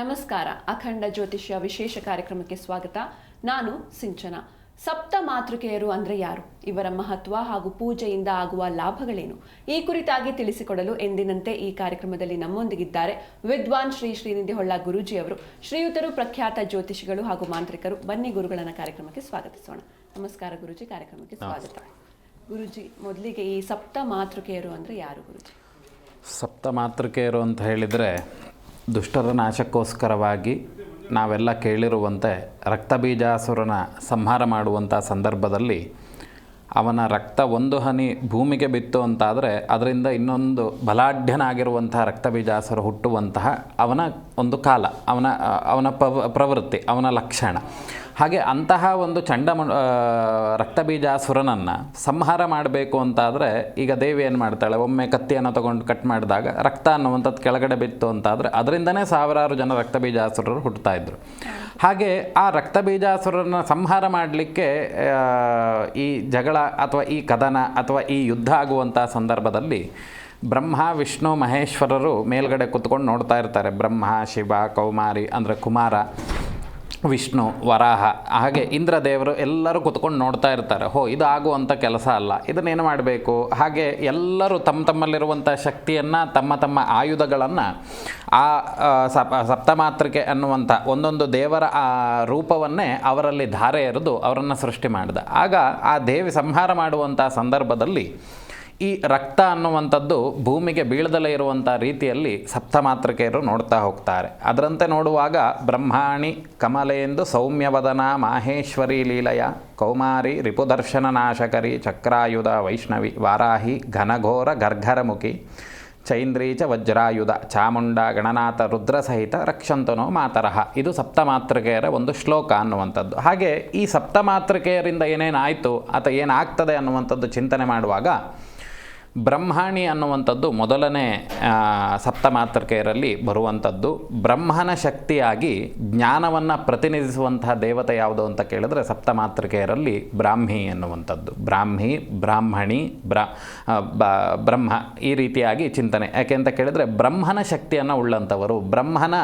ನಮಸ್ಕಾರ ಅಖಂಡ ಜ್ಯೋತಿಷ್ಯ ವಿಶೇಷ ಕಾರ್ಯಕ್ರಮಕ್ಕೆ ಸ್ವಾಗತ. ನಾನು ಸಿಂಚನ. ಸಪ್ತ ಮಾತೃಕೆಯರು ಅಂದ್ರೆ ಯಾರು? ಇವರ ಮಹತ್ವ ಹಾಗೂ ಪೂಜೆಯಿಂದ ಆಗುವ ಲಾಭಗಳೇನು? ಈ ಕುರಿತಾಗಿ ತಿಳಿಸಿಕೊಡಲು ಎಂದಿನಂತೆ ಈ ಕಾರ್ಯಕ್ರಮದಲ್ಲಿ ನಮ್ಮೊಂದಿಗಿದ್ದಾರೆ ವಿದ್ವಾನ್ ಶ್ರೀ ಶ್ರೀನಿಧಿ ಹೊಳ್ಳ ಗುರೂಜಿ ಅವರು ಶ್ರೀಯುತರು ಪ್ರಖ್ಯಾತ ಜ್ಯೋತಿಷಿಗಳು ಹಾಗೂ ಮಾಂತ್ರಿಕರು. ಬನ್ನಿ ಗುರುಗಳನ್ನ ಕಾರ್ಯಕ್ರಮಕ್ಕೆ ಸ್ವಾಗತಿಸೋಣ. ನಮಸ್ಕಾರ ಗುರುಜಿ ಕಾರ್ಯಕ್ರಮಕ್ಕೆ ಸ್ವಾಗತ. ಗುರುಜಿ ಮೊದಲಿಗೆ ಈ ಸಪ್ತ ಮಾತೃಕೆಯರು ಅಂದ್ರೆ ಯಾರು ಗುರುಜಿ? ಸಪ್ತ ಮಾತೃಕೆಯರು ಅಂತ ಹೇಳಿದರೆ ದುಷ್ಟರ ನಾಶಕ್ಕೋಸ್ಕರವಾಗಿ ನಾವೆಲ್ಲ ಕೇಳಿರುವಂತೆ ರಕ್ತಬೀಜಾಸುರನ ಸಂಹಾರ ಮಾಡುವಂಥ ಸಂದರ್ಭದಲ್ಲಿ ಅವನ ರಕ್ತ ಒಂದು ಹನಿ ಭೂಮಿಗೆ ಬಿತ್ತು ಅಂತಾದರೆ ಅದರಿಂದ ಇನ್ನೊಂದು ಬಲಾಢ್ಯನಾಗಿರುವಂಥ ರಕ್ತಬೀಜಾಸುರ ಹುಟ್ಟುವಂತಹ ಅವನ ಒಂದು ಕಾಲ, ಅವನ ಅವನ ಪ್ರವೃತ್ತಿ, ಅವನ ಲಕ್ಷಣ. ಹಾಗೆ ಅಂತಹ ಒಂದು ಚಂಡಮ ರಕ್ತಬೀಜಾಸುರನನ್ನು ಸಂಹಾರ ಮಾಡಬೇಕು ಅಂತಾದರೆ ಈಗ ದೇವಿ ಏನು ಮಾಡ್ತಾಳೆ? ಒಮ್ಮೆ ಕತ್ತಿಯನ್ನು ತಗೊಂಡು ಕಟ್ ಮಾಡಿದಾಗ ರಕ್ತ ಅನ್ನುವಂಥದ್ದು ಕೆಳಗಡೆ ಬಿತ್ತು ಅಂತಾದರೆ ಅದರಿಂದನೇ ಸಾವಿರಾರು ಜನ ರಕ್ತಬೀಜಾಸುರರು ಹುಟ್ಟುತ್ತಾ ಇದ್ರು. ಹಾಗೆ ಆ ರಕ್ತಬೀಜಾಸುರನ ಸಂಹಾರ ಮಾಡಲಿಕ್ಕೆ ಈ ಜಗಳ ಅಥವಾ ಈ ಕದನ ಅಥವಾ ಈ ಯುದ್ಧ ಆಗುವಂಥ ಸಂದರ್ಭದಲ್ಲಿ ಬ್ರಹ್ಮ, ವಿಷ್ಣು, ಮಹೇಶ್ವರರು ಮೇಲ್ಗಡೆ ಕುತ್ಕೊಂಡು ನೋಡ್ತಾ ಇರ್ತಾರೆ. ಬ್ರಹ್ಮ, ಶಿವ, ಕೌಮಾರಿ ಅಂದರೆ ಕುಮಾರ. ವಿಷ್ಣು, ವರಾಹ, ಹಾಗೆ ಇಂದ್ರ ದೇವರು ಎಲ್ಲರೂ ಕುತ್ಕೊಂಡು ನೋಡ್ತಾ ಇರ್ತಾರೆ. ಹೋ, ಇದು ಆಗುವಂಥ ಕೆಲಸ ಅಲ್ಲ. ಇದನ್ನೇನು ಮಾಡಬೇಕು? ಹಾಗೆ ಎಲ್ಲರೂ ತಮ್ಮ ತಮ್ಮಲ್ಲಿರುವಂಥ ಶಕ್ತಿಯನ್ನು, ತಮ್ಮ ತಮ್ಮ ಆಯುಧಗಳನ್ನು ಆ ಸಪ್ ಸಪ, ಸಪ್ತಮಾತೃಕೆ ಅನ್ನುವಂಥ ಒಂದೊಂದು ದೇವರ, ಆ, ರೂಪವನ್ನೇ ಅವರಲ್ಲಿ ಧಾರೆ ಎರೆದು ಅವರನ್ನು ಸೃಷ್ಟಿ ಮಾಡಿದ. ಆಗ ಆ ದೇವಿ ಸಂಹಾರ ಮಾಡುವಂಥ ಸಂದರ್ಭದಲ್ಲಿ ಈ ರಕ್ತ ಅನ್ನುವಂಥದ್ದು ಭೂಮಿಗೆ ಬೀಳದಲ್ಲೇ ಇರುವಂಥ ರೀತಿಯಲ್ಲಿ ಸಪ್ತಮಾತೃಕೆಯರು ನೋಡ್ತಾ ಹೋಗ್ತಾರೆ. ಅದರಂತೆ ನೋಡುವಾಗ ಬ್ರಹ್ಮಾಣಿ, ಕಮಲೆಂದು ಸೌಮ್ಯವದನ, ಮಾಹೇಶ್ವರಿ ಲೀಲಯ, ಕೌಮಾರಿ, ರಿಪುದರ್ಶನ ನಾಶಕರಿ, ಚಕ್ರಾಯುಧ, ವೈಷ್ಣವಿ, ವಾರಾಹಿ, ಘನಘೋರ, ಗರ್ಘರಮುಖಿ, ಚೈಂದ್ರೀಚ, ವಜ್ರಾಯುಧ, ಚಾಮುಂಡ, ಗಣನಾಥ, ರುದ್ರ ಸಹಿತ ರಕ್ಷಂತನೋ ಮಾತರಹ. ಇದು ಸಪ್ತಮಾತೃಕೆಯರ ಒಂದು ಶ್ಲೋಕ ಅನ್ನುವಂಥದ್ದು. ಹಾಗೆ ಈ ಸಪ್ತಮಾತೃಕೆಯರಿಂದ ಏನೇನಾಯಿತು ಅಥವಾ ಏನಾಗ್ತದೆ ಅನ್ನುವಂಥದ್ದು ಚಿಂತನೆ ಮಾಡುವಾಗ ಬ್ರಹ್ಮಾಣಿ ಅನ್ನುವಂಥದ್ದು ಮೊದಲನೇ ಸಪ್ತಮಾತೃಕೆಯರಲ್ಲಿ ಬರುವಂಥದ್ದು. ಬ್ರಹ್ಮನ ಶಕ್ತಿಯಾಗಿ ಜ್ಞಾನವನ್ನು ಪ್ರತಿನಿಧಿಸುವಂತಹ ದೇವತೆ ಯಾವುದು ಅಂತ ಕೇಳಿದ್ರೆ ಸಪ್ತಮಾತೃಕೆಯರಲ್ಲಿ ಬ್ರಾಹ್ಮಿ ಎನ್ನುವಂಥದ್ದು ಬ್ರಾಹ್ಮಿ, ಬ್ರಾಹ್ಮಣಿ, ಬ್ರ ಬ್ರಹ್ಮ ಈ ರೀತಿಯಾಗಿ ಚಿಂತನೆ. ಯಾಕೆ ಅಂತ ಕೇಳಿದ್ರೆ ಬ್ರಹ್ಮನ ಶಕ್ತಿಯನ್ನು ಉಳ್ಳಂಥವರು, ಬ್ರಹ್ಮನ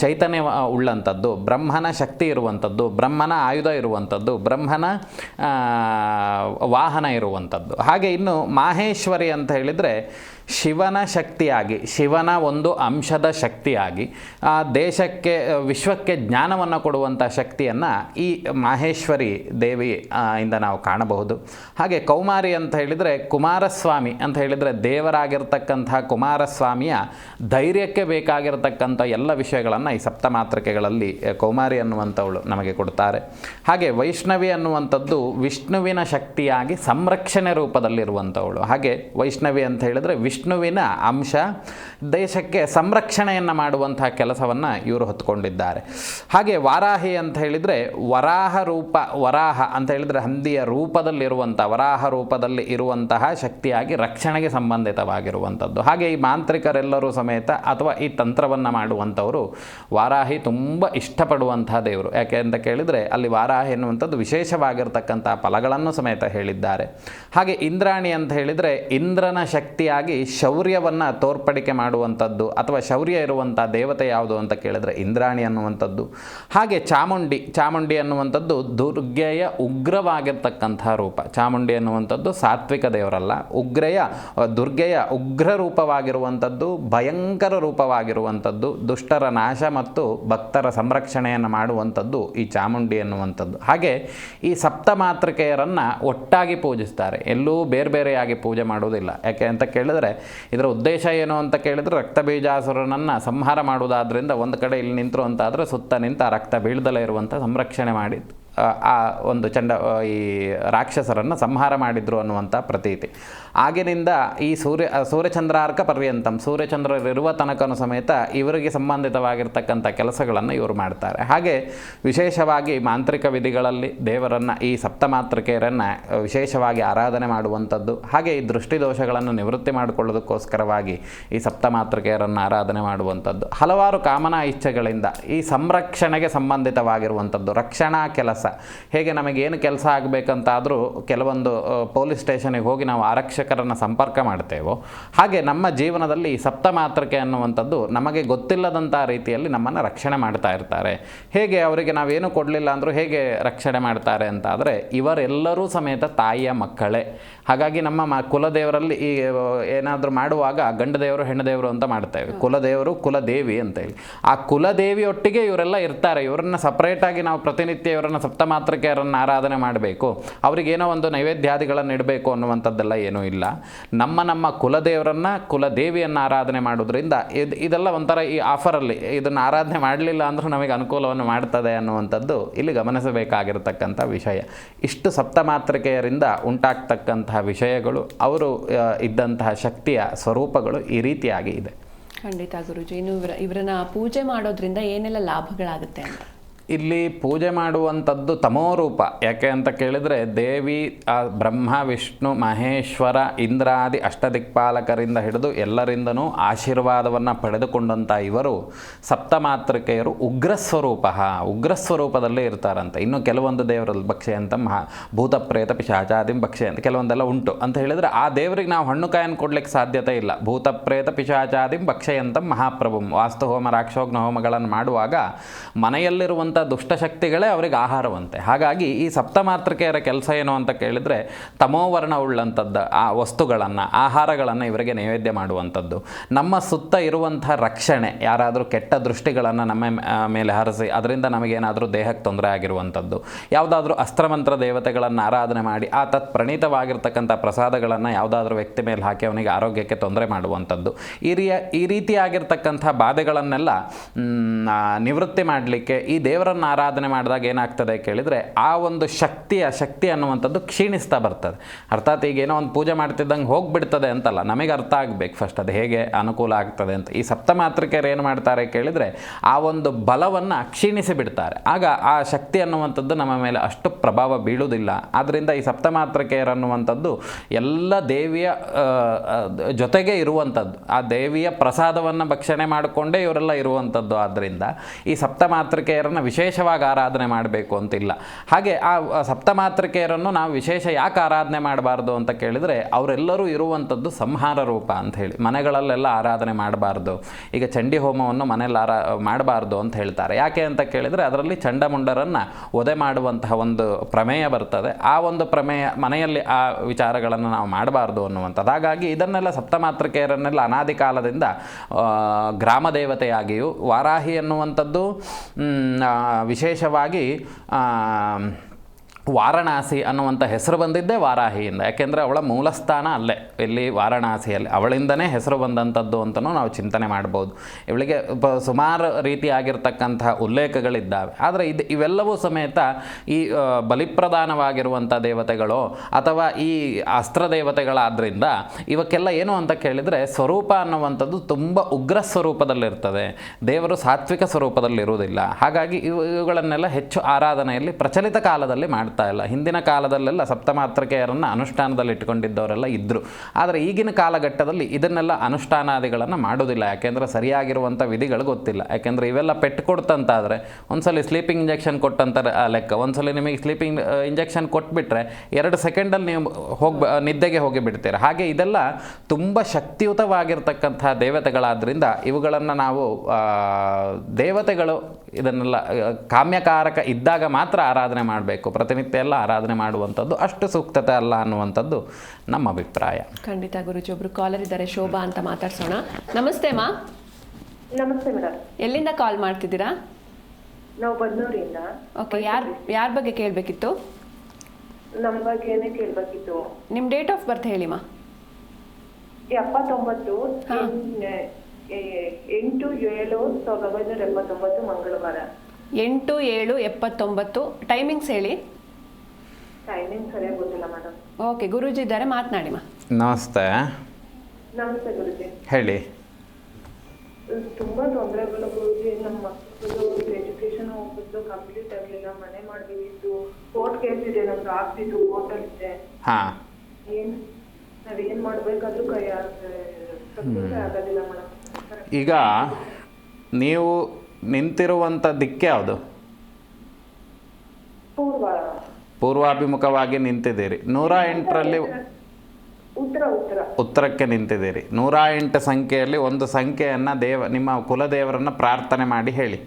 ಚೈತನ್ಯ ಉಳ್ಳಂಥದ್ದು, ಬ್ರಹ್ಮನ ಶಕ್ತಿ ಇರುವಂಥದ್ದು, ಬ್ರಹ್ಮನ ಆಯುಧ ಇರುವಂಥದ್ದು, ಬ್ರಹ್ಮನ ವಾಹನ ಇರುವಂಥದ್ದು. ಹಾಗೆ ಇನ್ನು ಮಾಹೇಶ್ವರಿ ಅಂತ ಹೇಳಿದರೆ ಶಿವನ ಶಕ್ತಿಯಾಗಿ, ಶಿವನ ಒಂದು ಅಂಶದ ಶಕ್ತಿಯಾಗಿ, ಆ ದೇಶಕ್ಕೆ, ವಿಶ್ವಕ್ಕೆ ಜ್ಞಾನವನ್ನು ಕೊಡುವಂಥ ಶಕ್ತಿಯನ್ನು ಈ ಮಾಹೇಶ್ವರಿ ದೇವಿ ಇಂದ ನಾವು ಕಾಣಬಹುದು. ಹಾಗೆ ಕೌಮಾರಿ ಅಂತ ಹೇಳಿದರೆ ಕುಮಾರಸ್ವಾಮಿ, ಅಂತ ಹೇಳಿದರೆ ದೇವರಾಗಿರ್ತಕ್ಕಂಥ ಕುಮಾರಸ್ವಾಮಿಯ ಧೈರ್ಯಕ್ಕೆ ಬೇಕಾಗಿರತಕ್ಕಂಥ ಎಲ್ಲ ವಿಷಯಗಳನ್ನು ಈ ಸಪ್ತಮಾತ್ರಿಕೆಗಳಲ್ಲಿ ಕೌಮಾರಿ ಅನ್ನುವಂಥವಳು ನಮಗೆ ಕೊಡ್ತಾರೆ. ಹಾಗೆ ವೈಷ್ಣವಿ ಅನ್ನುವಂಥದ್ದು ವಿಷ್ಣುವಿನ ಶಕ್ತಿಯಾಗಿ ಸಂರಕ್ಷಣೆ ರೂಪದಲ್ಲಿರುವಂಥವಳು. ಹಾಗೆ ವೈಷ್ಣವಿ ಅಂತ ಹೇಳಿದರೆ ವಿಷ್ಣುವಿನ ಅಂಶ ದೇಶಕ್ಕೆ ಸಂರಕ್ಷಣೆಯನ್ನು ಮಾಡುವಂತಹ ಕೆಲಸವನ್ನು ಇವರು ಹೊತ್ಕೊಂಡಿದ್ದಾರೆ. ಹಾಗೆ ವಾರಾಹಿ ಅಂತ ಹೇಳಿದರೆ ವರಾಹ ರೂಪ, ವರಾಹ ಅಂತ ಹೇಳಿದರೆ ಹಂದಿಯ ರೂಪದಲ್ಲಿರುವಂಥ ವರಾಹ ರೂಪದಲ್ಲಿ ಇರುವಂತಹ ಶಕ್ತಿಯಾಗಿ ರಕ್ಷಣೆಗೆ ಸಂಬಂಧಿತವಾಗಿರುವಂಥದ್ದು ಹಾಗೆ ಈ ಮಾಂತ್ರಿಕರೆಲ್ಲರೂ ಸಮೇತ ಅಥವಾ ಈ ತಂತ್ರವನ್ನು ಮಾಡುವಂಥವರು ವಾರಾಹಿ ತುಂಬ ಇಷ್ಟಪಡುವಂತಹ ದೇವರು. ಯಾಕೆ ಅಂತ ಕೇಳಿದರೆ ಅಲ್ಲಿ ವಾರಾಹಿ ಎನ್ನುವಂಥದ್ದು ವಿಶೇಷವಾಗಿರ್ತಕ್ಕಂಥ ಫಲಗಳನ್ನು ಸಮೇತ ಹೇಳಿದ್ದಾರೆ. ಹಾಗೆ ಇಂದ್ರಾಣಿ ಅಂತ ಹೇಳಿದರೆ ಇಂದ್ರನ ಶಕ್ತಿಯಾಗಿ ಶೌರ್ಯವನ್ನು ತೋರ್ಪಡಿಕೆ ಮಾಡುವಂಥದ್ದು ಅಥವಾ ಶೌರ್ಯ ಇರುವಂಥ ದೇವತೆ ಯಾವುದು ಅಂತ ಕೇಳಿದರೆ ಇಂದ್ರಾಣಿ ಅನ್ನುವಂಥದ್ದು. ಹಾಗೆ ಚಾಮುಂಡಿ ಚಾಮುಂಡಿ ಅನ್ನುವಂಥದ್ದು ದುರ್ಗೆಯ ಉಗ್ರವಾಗಿರ್ತಕ್ಕಂಥ ರೂಪ. ಚಾಮುಂಡಿ ಅನ್ನುವಂಥದ್ದು ಸಾತ್ವಿಕ ದೇವರಲ್ಲ. ಉಗ್ರೆಯ, ದುರ್ಗೆಯ ಉಗ್ರ ರೂಪವಾಗಿರುವಂಥದ್ದು, ಭಯಂಕರ ರೂಪವಾಗಿರುವಂಥದ್ದು, ದುಷ್ಟರ ನಾಶ ಮತ್ತು ಭಕ್ತರ ಸಂರಕ್ಷಣೆಯನ್ನು ಮಾಡುವಂಥದ್ದು ಈ ಚಾಮುಂಡಿ ಅನ್ನುವಂಥದ್ದು. ಹಾಗೆ ಈ ಸಪ್ತಮಾತೃಕೆಯರನ್ನು ಒಟ್ಟಾಗಿ ಪೂಜಿಸ್ತಾರೆ. ಎಲ್ಲೂ ಬೇರೆ ಬೇರೆಯಾಗಿ ಪೂಜೆ ಮಾಡುವುದಿಲ್ಲ. ಯಾಕೆ ಅಂತ ಕೇಳಿದ್ರೆ ಇದರ ಉದ್ದೇಶ ಏನು ಅಂತ ಕೇಳಿದರೆ ರಕ್ತಬೀಜಾಸುರನನ್ನು ಸಂಹಾರ ಮಾಡುವುದಾದ್ರಿಂದ ಒಂದು ಕಡೆ ಇಲ್ಲಿ ನಿಂತರು ಅಂತಾದರೆ ಸುತ್ತ ನಿಂತ ರಕ್ತ ಬೀಳ್ದಲೇ ಇರುವಂಥ ಸಂರಕ್ಷಣೆ ಮಾಡಿ ಆ, ಆ ಒಂದು ಚಂಡ ಈ ರಾಕ್ಷಸರನ್ನು ಸಂಹಾರ ಮಾಡಿದ್ರು ಅನ್ನುವಂಥ ಪ್ರತೀತಿ. ಆಗಿನಿಂದ ಈ ಸೂರ್ಯ ಸೂರ್ಯಚಂದ್ರಾರ್ಕ ಪರ್ಯಂತಂ, ಸೂರ್ಯಚಂದ್ರರಿರುವ ತನಕನೂ ಸಮೇತ ಇವರಿಗೆ ಸಂಬಂಧಿತವಾಗಿರ್ತಕ್ಕಂಥ ಕೆಲಸಗಳನ್ನು ಇವರು ಮಾಡ್ತಾರೆ. ಹಾಗೆ ವಿಶೇಷವಾಗಿ ಮಾಂತ್ರಿಕ ವಿಧಿಗಳಲ್ಲಿ ದೇವರನ್ನು, ಈ ಸಪ್ತಮಾತೃಕೆಯರನ್ನು ವಿಶೇಷವಾಗಿ ಆರಾಧನೆ ಮಾಡುವಂಥದ್ದು, ಹಾಗೆ ಈ ದೃಷ್ಟಿದೋಷಗಳನ್ನು ನಿವೃತ್ತಿ ಮಾಡಿಕೊಳ್ಳೋದಕ್ಕೋಸ್ಕರವಾಗಿ ಈ ಸಪ್ತಮಾತೃಕೆಯರನ್ನು ಆರಾಧನೆ ಮಾಡುವಂಥದ್ದು. ಹಲವಾರು ಕಾಮನಾ ಇಚ್ಛೆಗಳಿಂದ ಈ ಸಂರಕ್ಷಣೆಗೆ ಸಂಬಂಧಿತವಾಗಿರುವಂಥದ್ದು, ರಕ್ಷಣಾ ಕೆಲಸ. ಹೇಗೆ ನಮಗೇನು ಕೆಲಸ ಆಗಬೇಕಂತಾದರೂ ಕೆಲವೊಂದು ಪೊಲೀಸ್ ಸ್ಟೇಷನಿಗೆ ಹೋಗಿ ನಾವು ಆರಕ್ಷಕರನ್ನು ಸಂಪರ್ಕ ಮಾಡ್ತೇವೋ, ಹಾಗೆ ನಮ್ಮ ಜೀವನದಲ್ಲಿ ಸಪ್ತಮಾತೃಕೆ ಅನ್ನುವಂಥದ್ದು ನಮಗೆ ಗೊತ್ತಿಲ್ಲದಂಥ ರೀತಿಯಲ್ಲಿ ನಮ್ಮನ್ನು ರಕ್ಷಣೆ ಮಾಡ್ತಾ ಇರ್ತಾರೆ. ಹೇಗೆ ಅವರಿಗೆ ನಾವೇನು ಕೊಡಲಿಲ್ಲ ಅಂದರೂ ಹೇಗೆ ರಕ್ಷಣೆ ಮಾಡ್ತಾರೆ ಅಂತ ಆದರೆ ಇವರೆಲ್ಲರೂ ಸಮೇತ ತಾಯಿಯ ಮಕ್ಕಳೇ. ಹಾಗಾಗಿ ನಮ್ಮ ಮ, ಕುಲದೇವರಲ್ಲಿ ಈ ಏನಾದರೂ ಮಾಡುವಾಗ ಗಂಡ ದೇವರು, ಹೆಣ್ಣು ದೇವರು ಅಂತ ಮಾಡ್ತೇವೆ ಕುಲದೇವರು, ಕುಲದೇವಿ ಅಂತೇಳಿ ಆ ಕುಲದೇವಿಯೊಟ್ಟಿಗೆ ಇವರೆಲ್ಲ ಇರ್ತಾರೆ. ಇವರನ್ನು ಸಪ್ರೇಟಾಗಿ ನಾವು ಪ್ರತಿನಿತ್ಯ ಇವರನ್ನು ಸಪ್ತಮಾತೃಕೆಯರನ್ನು ಆರಾಧನೆ ಮಾಡಬೇಕು. ಅವರಿಗೇನೋ ಒಂದು ನೈವೇದ್ಯಾದಿಗಳನ್ನು ಇಡಬೇಕು ಅನ್ನುವಂಥದ್ದೆಲ್ಲ ಏನೂ ಇಲ್ಲ. ನಮ್ಮ ನಮ್ಮ ಕುಲದೇವರನ್ನು ಕುಲದೇವಿಯನ್ನು ಆರಾಧನೆ ಮಾಡೋದ್ರಿಂದ ಇದು ಇದೆಲ್ಲ ಒಂಥರ ಈ ಆಫರಲ್ಲಿ ಇದನ್ನು ಆರಾಧನೆ ಮಾಡಲಿಲ್ಲ ಅಂದರೂ ನಮಗೆ ಅನುಕೂಲವನ್ನು ಮಾಡ್ತದೆ ಅನ್ನುವಂಥದ್ದು ಇಲ್ಲಿ ಗಮನಿಸಬೇಕಾಗಿರತಕ್ಕಂಥ ವಿಷಯ. ಇಷ್ಟು ಸಪ್ತಮಾತೃಕೆಯರಿಂದ ಉಂಟಾಗ್ತಕ್ಕಂತಹ ವಿಷಯಗಳು, ಅವರು ಇದ್ದಂತಹ ಶಕ್ತಿಯ ಸ್ವರೂಪಗಳು ಈ ರೀತಿಯಾಗಿ ಇದೆ. ಖಂಡಿತ ಗುರುಜಿ, ಇನ್ನು ಇವರ, ಇವರನ್ನ ಪೂಜೆ ಮಾಡೋದ್ರಿಂದ ಏನೆಲ್ಲ ಲಾಭಗಳಾಗುತ್ತೆ ಅಂತ? ಇಲ್ಲಿ ಪೂಜೆ ಮಾಡುವಂಥದ್ದು ತಮೋರೂಪ. ಯಾಕೆ ಅಂತ ಕೇಳಿದರೆ ದೇವಿ ಬ್ರಹ್ಮ, ವಿಷ್ಣು, ಮಹೇಶ್ವರ, ಇಂದ್ರಾದಿ, ಅಷ್ಟದಿಕ್ಪಾಲಕರಿಂದ ಹಿಡಿದು ಎಲ್ಲರಿಂದನೂ ಆಶೀರ್ವಾದವನ್ನು ಪಡೆದುಕೊಂಡಂಥ ಇವರು ಸಪ್ತಮಾತೃಕೆಯರು ಉಗ್ರಸ್ವರೂಪ. ಉಗ್ರಸ್ವರೂಪದಲ್ಲೇ ಇರ್ತಾರಂತೆ. ಇನ್ನು ಕೆಲವೊಂದು ದೇವರಲ್ಲಿ ಭಕ್ಷ್ಯ ಅಂತ ಮಹಾ ಭೂತ ಪ್ರೇತ ಪಿಶಾಚಾದಿಂ ಅಂತ ಕೆಲವೊಂದೆಲ್ಲ ಉಂಟು. ಅಂತ ಹೇಳಿದರೆ ಆ ದೇವರಿಗೆ ನಾವು ಹಣ್ಣು ಕಾಯನ್ನು ಕೊಡ್ಲಿಕ್ಕೆ ಸಾಧ್ಯತೆ ಇಲ್ಲ. ಭೂತ ಪ್ರೇತ ಪಿಶಾಚಾದಿಂ ಭಕ್ಷ್ಯಂತ ಮಹಾಪ್ರಭುಂ ವಾಸ್ತು ಹೋಮ ರಾಕ್ಷೋಗ್ನ ಹೋಮಗಳನ್ನು ಮಾಡುವಾಗ ಮನೆಯಲ್ಲಿರುವಂಥ ದುಷ್ಟಶಕ್ತಿಗಳೇ ಅವರಿಗೆ ಆಹಾರವಂತೆ. ಹಾಗಾಗಿ ಈ ಸಪ್ತಮಾತೃಕೆಯರ ಕೆಲಸ ಏನು ಅಂತ ಕೇಳಿದರೆ ತಮೋವರ್ಣ ಉಳ್ಳಂಥದ್ದು ಆ ವಸ್ತುಗಳನ್ನು, ಆಹಾರಗಳನ್ನು ಇವರಿಗೆ ನೈವೇದ್ಯ ಮಾಡುವಂಥದ್ದು. ನಮ್ಮ ಸುತ್ತ ಇರುವಂಥ ರಕ್ಷಣೆ, ಯಾರಾದರೂ ಕೆಟ್ಟ ದೃಷ್ಟಿಗಳನ್ನು ನಮ್ಮ ಮೇಲೆ ಹರಿಸಿ, ಅದರಿಂದ ನಮಗೇನಾದರೂ ದೇಹಕ್ಕೆ ತೊಂದರೆ ಆಗಿರುವಂಥದ್ದು. ಯಾವುದಾದ್ರೂ ಅಸ್ತ್ರಮಂತ್ರ ದೇವತೆಗಳನ್ನು ಆರಾಧನೆ ಮಾಡಿ, ಆ ತತ್ ಪ್ರಣೀತವಾಗಿರ್ತಕ್ಕಂಥ ಪ್ರಸಾದಗಳನ್ನು ಯಾವುದಾದ್ರೂ ವ್ಯಕ್ತಿ ಮೇಲೆ ಹಾಕಿ ಅವನಿಗೆ ಆರೋಗ್ಯಕ್ಕೆ ತೊಂದರೆ ಮಾಡುವಂಥದ್ದು. ಈ ರೀ ಈ ರೀತಿಯಾಗಿರ್ತಕ್ಕಂಥ ಬಾಧೆಗಳನ್ನೆಲ್ಲ ನಿವೃತ್ತಿ ಮಾಡಲಿಕ್ಕೆ ಈ ದೇವರನ್ನು ಆರಾಧನೆ ಮಾಡಿದಾಗ ಏನಾಗ್ತದೆ ಕೇಳಿದರೆ ಆ ಒಂದು ಶಕ್ತಿಯ ಶಕ್ತಿ ಅನ್ನುವಂಥದ್ದು ಕ್ಷೀಣಿಸ್ತಾ ಬರ್ತದೆ. ಅರ್ಥಾತ್ ಈಗ ಏನೋ ಒಂದು ಪೂಜೆ ಮಾಡ್ತಿದ್ದಂಗೆ ಹೋಗಿಬಿಡ್ತದೆ ಅಂತಲ್ಲ, ನಮಗೆ ಅರ್ಥ ಆಗಬೇಕು ಫಸ್ಟ್ ಅದು ಹೇಗೆ ಅನುಕೂಲ ಆಗ್ತದೆ ಅಂತ. ಈ ಸಪ್ತಮಾತ್ರಿಕೆಯರು ಏನು ಮಾಡ್ತಾರೆ ಕೇಳಿದರೆ ಆ ಒಂದು ಬಲವನ್ನು ಕ್ಷೀಣಿಸಿ ಬಿಡ್ತಾರೆ. ಆಗ ಆ ಶಕ್ತಿ ಅನ್ನುವಂಥದ್ದು ನಮ್ಮ ಮೇಲೆ ಅಷ್ಟು ಪ್ರಭಾವ ಬೀಳುವುದಿಲ್ಲ. ಆದ್ದರಿಂದ ಈ ಸಪ್ತಮಾತ್ರಿಕೆಯರನ್ನುವಂಥದ್ದು ಎಲ್ಲ ದೇವಿಯ ಜೊತೆಗೆ ಇರುವಂಥದ್ದು. ಆ ದೇವಿಯ ಪ್ರಸಾದವನ್ನು ಭಕ್ಷಣೆ ಮಾಡಿಕೊಂಡೇ ಇವರೆಲ್ಲ ಇರುವಂಥದ್ದು. ಆದ್ದರಿಂದ ಈ ಸಪ್ತಮಾತೃಕೆಯರನ್ನು ವಿಶೇಷವಾಗಿ ಆರಾಧನೆ ಮಾಡಬೇಕು ಅಂತಿಲ್ಲ. ಹಾಗೆ ಆ ಸಪ್ತಮಾತೃಕೆಯರನ್ನು ನಾವು ವಿಶೇಷ ಯಾಕೆ ಆರಾಧನೆ ಮಾಡಬಾರ್ದು ಅಂತ ಕೇಳಿದರೆ ಅವರೆಲ್ಲರೂ ಇರುವಂಥದ್ದು ಸಂಹಾರ ರೂಪ ಅಂತ ಹೇಳಿ. ಮನೆಗಳಲ್ಲೆಲ್ಲ ಆರಾಧನೆ ಮಾಡಬಾರ್ದು. ಈಗ ಚಂಡಿ ಹೋಮವನ್ನು ಮನೆಯಲ್ಲಿ ಆರಾ ಮಾಡಬಾರ್ದು ಅಂತ ಹೇಳ್ತಾರೆ. ಯಾಕೆ ಅಂತ ಕೇಳಿದರೆ ಅದರಲ್ಲಿ ಚಂಡಮುಂಡರನ್ನು ಒದೆ ಮಾಡುವಂತಹ ಒಂದು ಪ್ರಮೇಯ ಬರ್ತದೆ. ಆ ಒಂದು ಪ್ರಮೇಯ ಮನೆಯಲ್ಲಿ ಆ ವಿಚಾರಗಳನ್ನು ನಾವು ಮಾಡಬಾರ್ದು ಅನ್ನುವಂಥದ್ದು. ಹಾಗಾಗಿ ಇದನ್ನೆಲ್ಲ ಸಪ್ತಮಾತೃಕೆಯರನ್ನೆಲ್ಲ ಅನಾದಿ ಕಾಲದಿಂದ ಗ್ರಾಮ ದೇವತೆಯಾಗಿಯೂ ವಾರಾಹಿ ಆ, ವಿಶೇಷವಾಗಿ ವಾರಣಾಸಿ ಅನ್ನುವಂಥ ಹೆಸರು ಬಂದಿದ್ದೇ ವಾರಾಹಿಯಿಂದ. ಯಾಕೆಂದರೆ ಅವಳ ಮೂಲಸ್ಥಾನ ಅಲ್ಲೇ. ಇಲ್ಲಿ ವಾರಣಾಸಿಯಲ್ಲಿ ಅವಳಿಂದನೇ ಹೆಸರು ಬಂದಂಥದ್ದು ಅಂತಲೂ ನಾವು ಚಿಂತನೆ ಮಾಡ್ಬೋದು. ಇವಳಿಗೆ ಸುಮಾರು ರೀತಿಯಾಗಿರ್ತಕ್ಕಂತಹ ಉಲ್ಲೇಖಗಳಿದ್ದಾವೆ. ಆದರೆ ಇದು ಇವೆಲ್ಲವೂ ಸಮೇತ ಈ ಬಲಿಪ್ರಧಾನವಾಗಿರುವಂಥ ದೇವತೆಗಳು ಅಥವಾ ಈ ಅಸ್ತ್ರ ದೇವತೆಗಳಾದ್ರಿಂದ ಇವಕ್ಕೆಲ್ಲ ಏನು ಅಂತ ಕೇಳಿದರೆ ಸ್ವರೂಪ ಅನ್ನುವಂಥದ್ದು ತುಂಬ ಉಗ್ರ ಸ್ವರೂಪದಲ್ಲಿರ್ತದೆ. ದೇವರು ಸಾತ್ವಿಕ ಸ್ವರೂಪದಲ್ಲಿರುವುದಿಲ್ಲ. ಹಾಗಾಗಿ ಇವು, ಇವುಗಳನ್ನೆಲ್ಲ ಹೆಚ್ಚು ಆರಾಧನೆಯಲ್ಲಿ ಪ್ರಚಲಿತ ಕಾಲದಲ್ಲಿ ಮಾಡ್ತಾ ಇಲ್ಲ. ಹಿಂದಿನ ಕಾಲದಲ್ಲೆಲ್ಲ ಸಪ್ತಮಾತೃಕೆಯರನ್ನು ಅನುಷ್ಠಾನದಲ್ಲಿ ಇಟ್ಕೊಂಡಿದ್ದವರೆಲ್ಲ ಇದ್ದರು ಆದರೆ ಈಗಿನ ಕಾಲಘಟ್ಟದಲ್ಲಿ ಇದನ್ನೆಲ್ಲ ಅನುಷ್ಠಾನಾದಿಗಳನ್ನು ಮಾಡೋದಿಲ್ಲ. ಯಾಕೆಂದರೆ ಸರಿಯಾಗಿರುವಂಥ ವಿಧಿಗಳು ಗೊತ್ತಿಲ್ಲ. ಯಾಕೆಂದರೆ ಇವೆಲ್ಲ ಪೆಟ್ಟು ಕೊಡ್ತಂತಾದರೆ ಒಂದ್ಸಲಿ ಸ್ಲೀಪಿಂಗ್ ಇಂಜೆಕ್ಷನ್ ಕೊಟ್ಟಂತ ಲೆಕ್ಕ. ಒಂದ್ಸಲಿ ನಿಮಗೆ ಸ್ಲೀಪಿಂಗ್ ಇಂಜೆಕ್ಷನ್ ಕೊಟ್ಬಿಟ್ರೆ ಎರಡು ಸೆಕೆಂಡಲ್ಲಿ ನೀವು ಹೋಗಿ ನಿದ್ದೆಗೆ ಹೋಗಿ ಬಿಡ್ತೀರ. ಹಾಗೆ ಇದೆಲ್ಲ ತುಂಬ ಶಕ್ತಿಯುತವಾಗಿರ್ತಕ್ಕಂಥ ದೇವತೆಗಳಾದ್ದರಿಂದ ಇವುಗಳನ್ನು ನಾವು ದೇವತೆಗಳು ಇದನ್ನೆಲ್ಲ ಕಾಮ್ಯಕಾರಕ ಇದ್ದಾಗ ಮಾತ್ರ ಆರಾಧನೆ ಮಾಡಬೇಕು. ಪ್ರತಿನಿತ್ಯ ಎಲ್ಲ ಆರಾಧನೆ ಮಾಡುವಂಥದ್ದು ಅಷ್ಟು ಸೂಕ್ತತೆ ಅಲ್ಲ ಅನ್ನುವಂಥದ್ದು ನಮ್ಮ ಅಭಿಪ್ರಾಯ. ಖಂಡಿತ ಗುರುಜಿ ಒಬ್ರು ಕಾಲರ್ ಇದ್ದಾರೆ ಶೋಭಾ ಅಂತ ಮಾತಾಡ್ಸೋಣ. ನಮಸ್ತೆ ಮಾ. ನಮಸ್ತೆ ಮೇಡಮ್. ಎಲ್ಲಿಂದ ಕಾಲ್ ಮಾಡ್ತಿದ್ದೀರಾ? ನಾವು ಬನ್ನೂರಿಂದ ಓಕೆ ಯಾರ್ ಯಾರ ಬಗ್ಗೆ ಕೇಳಬೇಕಿತ್ತು? ನಮ್ಮ ಬಗ್ಗೆನೇ ಕೇಳಬೇಕಿತ್ತು. ನಿಮ್ಮ ಡೇಟ್ ಆಫ್ ಬರ್ತ್ ಹೇಳಿ ಮಾ. ಎಪ್ಪತ್ತೊಂಬತ್ತು ಎಂಟು ಏಳು ಸಾವಿರದ ಒಂಬೈನೂರ ಎಪ್ಪತ್ತೊಂಬತ್ತು ಮಂಗಳವಾರ. ಎಂಟು ಏಳು ಎಪ್ಪತ್ತೊಂಬತ್ತು ಟೈಮಿಂಗ್ಸ್ ಹೇಳಿ. ಟೈಮಿಂಗ್ ಸರಿಯಾಗಿ ಗೊತ್ತಿಲ್ಲ ಮೇಡಮ್ ಓಕೆ ಗುರೂಜಿ ಇದ್ದಾರೆ ಮಾತನಾಡಿ ಮಾ ನಮಸ್ತೆ. ನಮಸ್ತೆ ಗುರುಜಿ. ಹೇಳಿ. ತುಂಬಾ ತೊಂದರೆಗಳು ಗುರುಜಿ. ನಮ್ಮ ಮಕ್ಕಳು ಎಜುಕೇಶನ್ ಹೋಗ್ಬಿಟ್ಟು ಕಂಪ್ಲೀಟ್ ಆಗ್ಲಿಲ್ಲ. ಮನೆ ಮಾಡಿದ್ದು ಕೋರ್ಟ್ ಕೇಸ್ ಇದೆ ನಮ್ದು ಆಗ್ತಿದ್ದು ಕೋರ್ಟಲ್ಲಿ ಇದೆ. ಹಾ. ಏನ್ ನಾವೇನ್ ಮಾಡ್ಬೇಕಾದ್ರೂ ಕೈ ಸಕ್ಸಸ್ ಆಗೋದಿಲ್ಲ ಮೇಡಮ್ ಈಗ ನೀವು ನಿಂತಿರುವಂತ ದಿಕ್ಕೆ ಯಾವುದು? ಪೂರ್ವ. ಪೂರ್ವಾಭಿಮುಖವಾಗಿ ನಿಂತಿದ್ದೀರಿ. ನೂರ ಎಂಟರಲ್ಲಿ ಉತ್ತರ ಉತ್ತರ. ಉತ್ತರಕ್ಕೆ ನಿಂತಿದ್ದೀರಿ. ನೂರ ಎಂಟು ಸಂಖ್ಯೆಯಲ್ಲಿ ಒಂದು ಸಂಖ್ಯೆಯನ್ನು ದೇವ ನಿಮ್ಮ ಕುಲದೇವರನ್ನು ಪ್ರಾರ್ಥನೆ ಮಾಡಿ ಹೇಳಿ.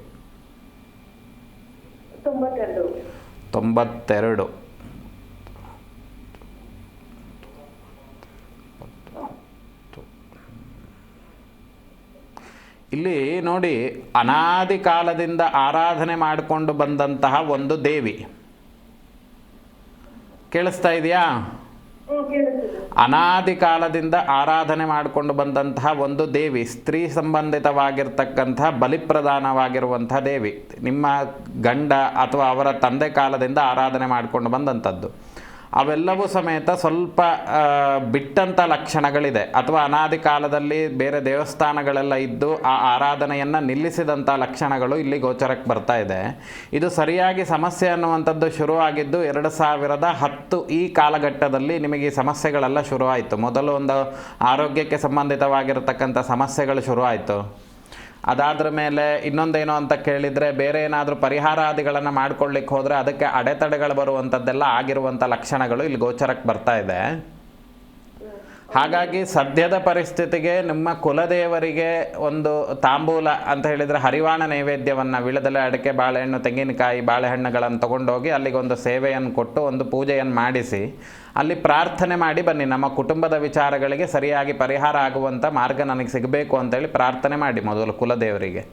ತೊಂಬತ್ತೆರಡು. ಇಲ್ಲಿ ನೋಡಿ ಅನಾದಿ ಕಾಲದಿಂದ ಆರಾಧನೆ ಮಾಡಿಕೊಂಡು ಬಂದಂತಹ ಒಂದು ದೇವಿ. ಕೇಳಿಸ್ತಾ ಇದೆಯಾ? ಅನಾದಿ ಕಾಲದಿಂದ ಆರಾಧನೆ ಮಾಡಿಕೊಂಡು ಬಂದಂತಹ ಒಂದು ದೇವಿ ಸ್ತ್ರೀ ಸಂಬಂಧಿತವಾಗಿರ್ತಕ್ಕಂತಹ ಬಲಿಪ್ರಧಾನವಾಗಿರುವಂಥ ದೇವಿ. ನಿಮ್ಮ ಗಂಡ ಅಥವಾ ಅವರ ತಂದೆ ಕಾಲದಿಂದ ಆರಾಧನೆ ಮಾಡಿಕೊಂಡು ಬಂದಂಥದ್ದು. ಅವೆಲ್ಲವೂ ಸಮೇತ ಸ್ವಲ್ಪ ಬಿಟ್ಟಂಥ ಲಕ್ಷಣಗಳಿದೆ. ಅಥವಾ ಅನಾದಿ ಕಾಲದಲ್ಲಿ ಬೇರೆ ದೇವಸ್ಥಾನಗಳೆಲ್ಲ ಇದ್ದು ಆ ಆರಾಧನೆಯನ್ನು ನಿಲ್ಲಿಸಿದಂಥ ಲಕ್ಷಣಗಳು ಇಲ್ಲಿ ಗೋಚರಕ್ಕೆ ಬರ್ತಾ ಇದೆ. ಇದು ಸರಿಯಾಗಿ ಸಮಸ್ಯೆ ಅನ್ನುವಂಥದ್ದು ಶುರುವಾಗಿದ್ದು ಎರಡು ಸಾವಿರದ ಹತ್ತು ಈ ಕಾಲಘಟ್ಟದಲ್ಲಿ ನಿಮಗೆ ಈ ಸಮಸ್ಯೆಗಳೆಲ್ಲ ಶುರುವಾಯಿತು. ಮೊದಲು ಒಂದು ಆರೋಗ್ಯಕ್ಕೆ ಸಂಬಂಧಿತವಾಗಿರತಕ್ಕಂಥ ಸಮಸ್ಯೆಗಳು ಶುರುವಾಯಿತು. ಅದಾದ್ರ ಮೇಲೆ ಇನ್ನೊಂದೇನೋ ಅಂತ ಕೇಳಿದರೆ ಬೇರೆ ಏನಾದರೂ ಪರಿಹಾರಾದಿಗಳನ್ನು ಮಾಡ್ಕೊಳ್ಳಿಕ್ಕೆ ಹೋದರೆ ಅದಕ್ಕೆ ಅಡೆತಡೆಗಳು ಬರುವಂಥದ್ದೆಲ್ಲ ಆಗಿರುವಂಥ ಲಕ್ಷಣಗಳು ಇಲ್ಲಿ ಗೋಚರಕ್ಕೆ ಬರ್ತಾ ಇದೆ. ಹಾಗಾಗಿ ಸದ್ಯದ ಪರಿಸ್ಥಿತಿಗೆ ನಿಮ್ಮ ಕುಲದೇವರಿಗೆ ಒಂದು ತಾಂಬೂಲ ಅಂತ ಹೇಳಿದರೆ ಹರಿವಾಣ ನೈವೇದ್ಯವನ್ನು ವಿಳದಲೆ ಅಡಿಕೆ ಬಾಳೆಹಣ್ಣು, ತೆಂಗಿನಕಾಯಿ, ಬಾಳೆಹಣ್ಣುಗಳನ್ನು ತಗೊಂಡೋಗಿ ಅಲ್ಲಿಗೆ ಒಂದು ಸೇವೆಯನ್ನು ಕೊಟ್ಟು ಒಂದು ಪೂಜೆಯನ್ನು ಮಾಡಿಸಿ, ಅಲ್ಲಿ ಪ್ರಾರ್ಥನೆ ಮಾಡಿ ಬನ್ನಿ. ನಮ್ಮ ಕುಟುಂಬದ ವಿಚಾರಗಳಿಗೆ ಸರಿಯಾಗಿ ಪರಿಹಾರ ಆಗುವಂಥ ಮಾರ್ಗ ನನಗೆ ಸಿಗಬೇಕು ಅಂತೇಳಿ ಪ್ರಾರ್ಥನೆ ಮಾಡಿ ಮೊದಲು ಕುಲದೇವರಿಗೆ.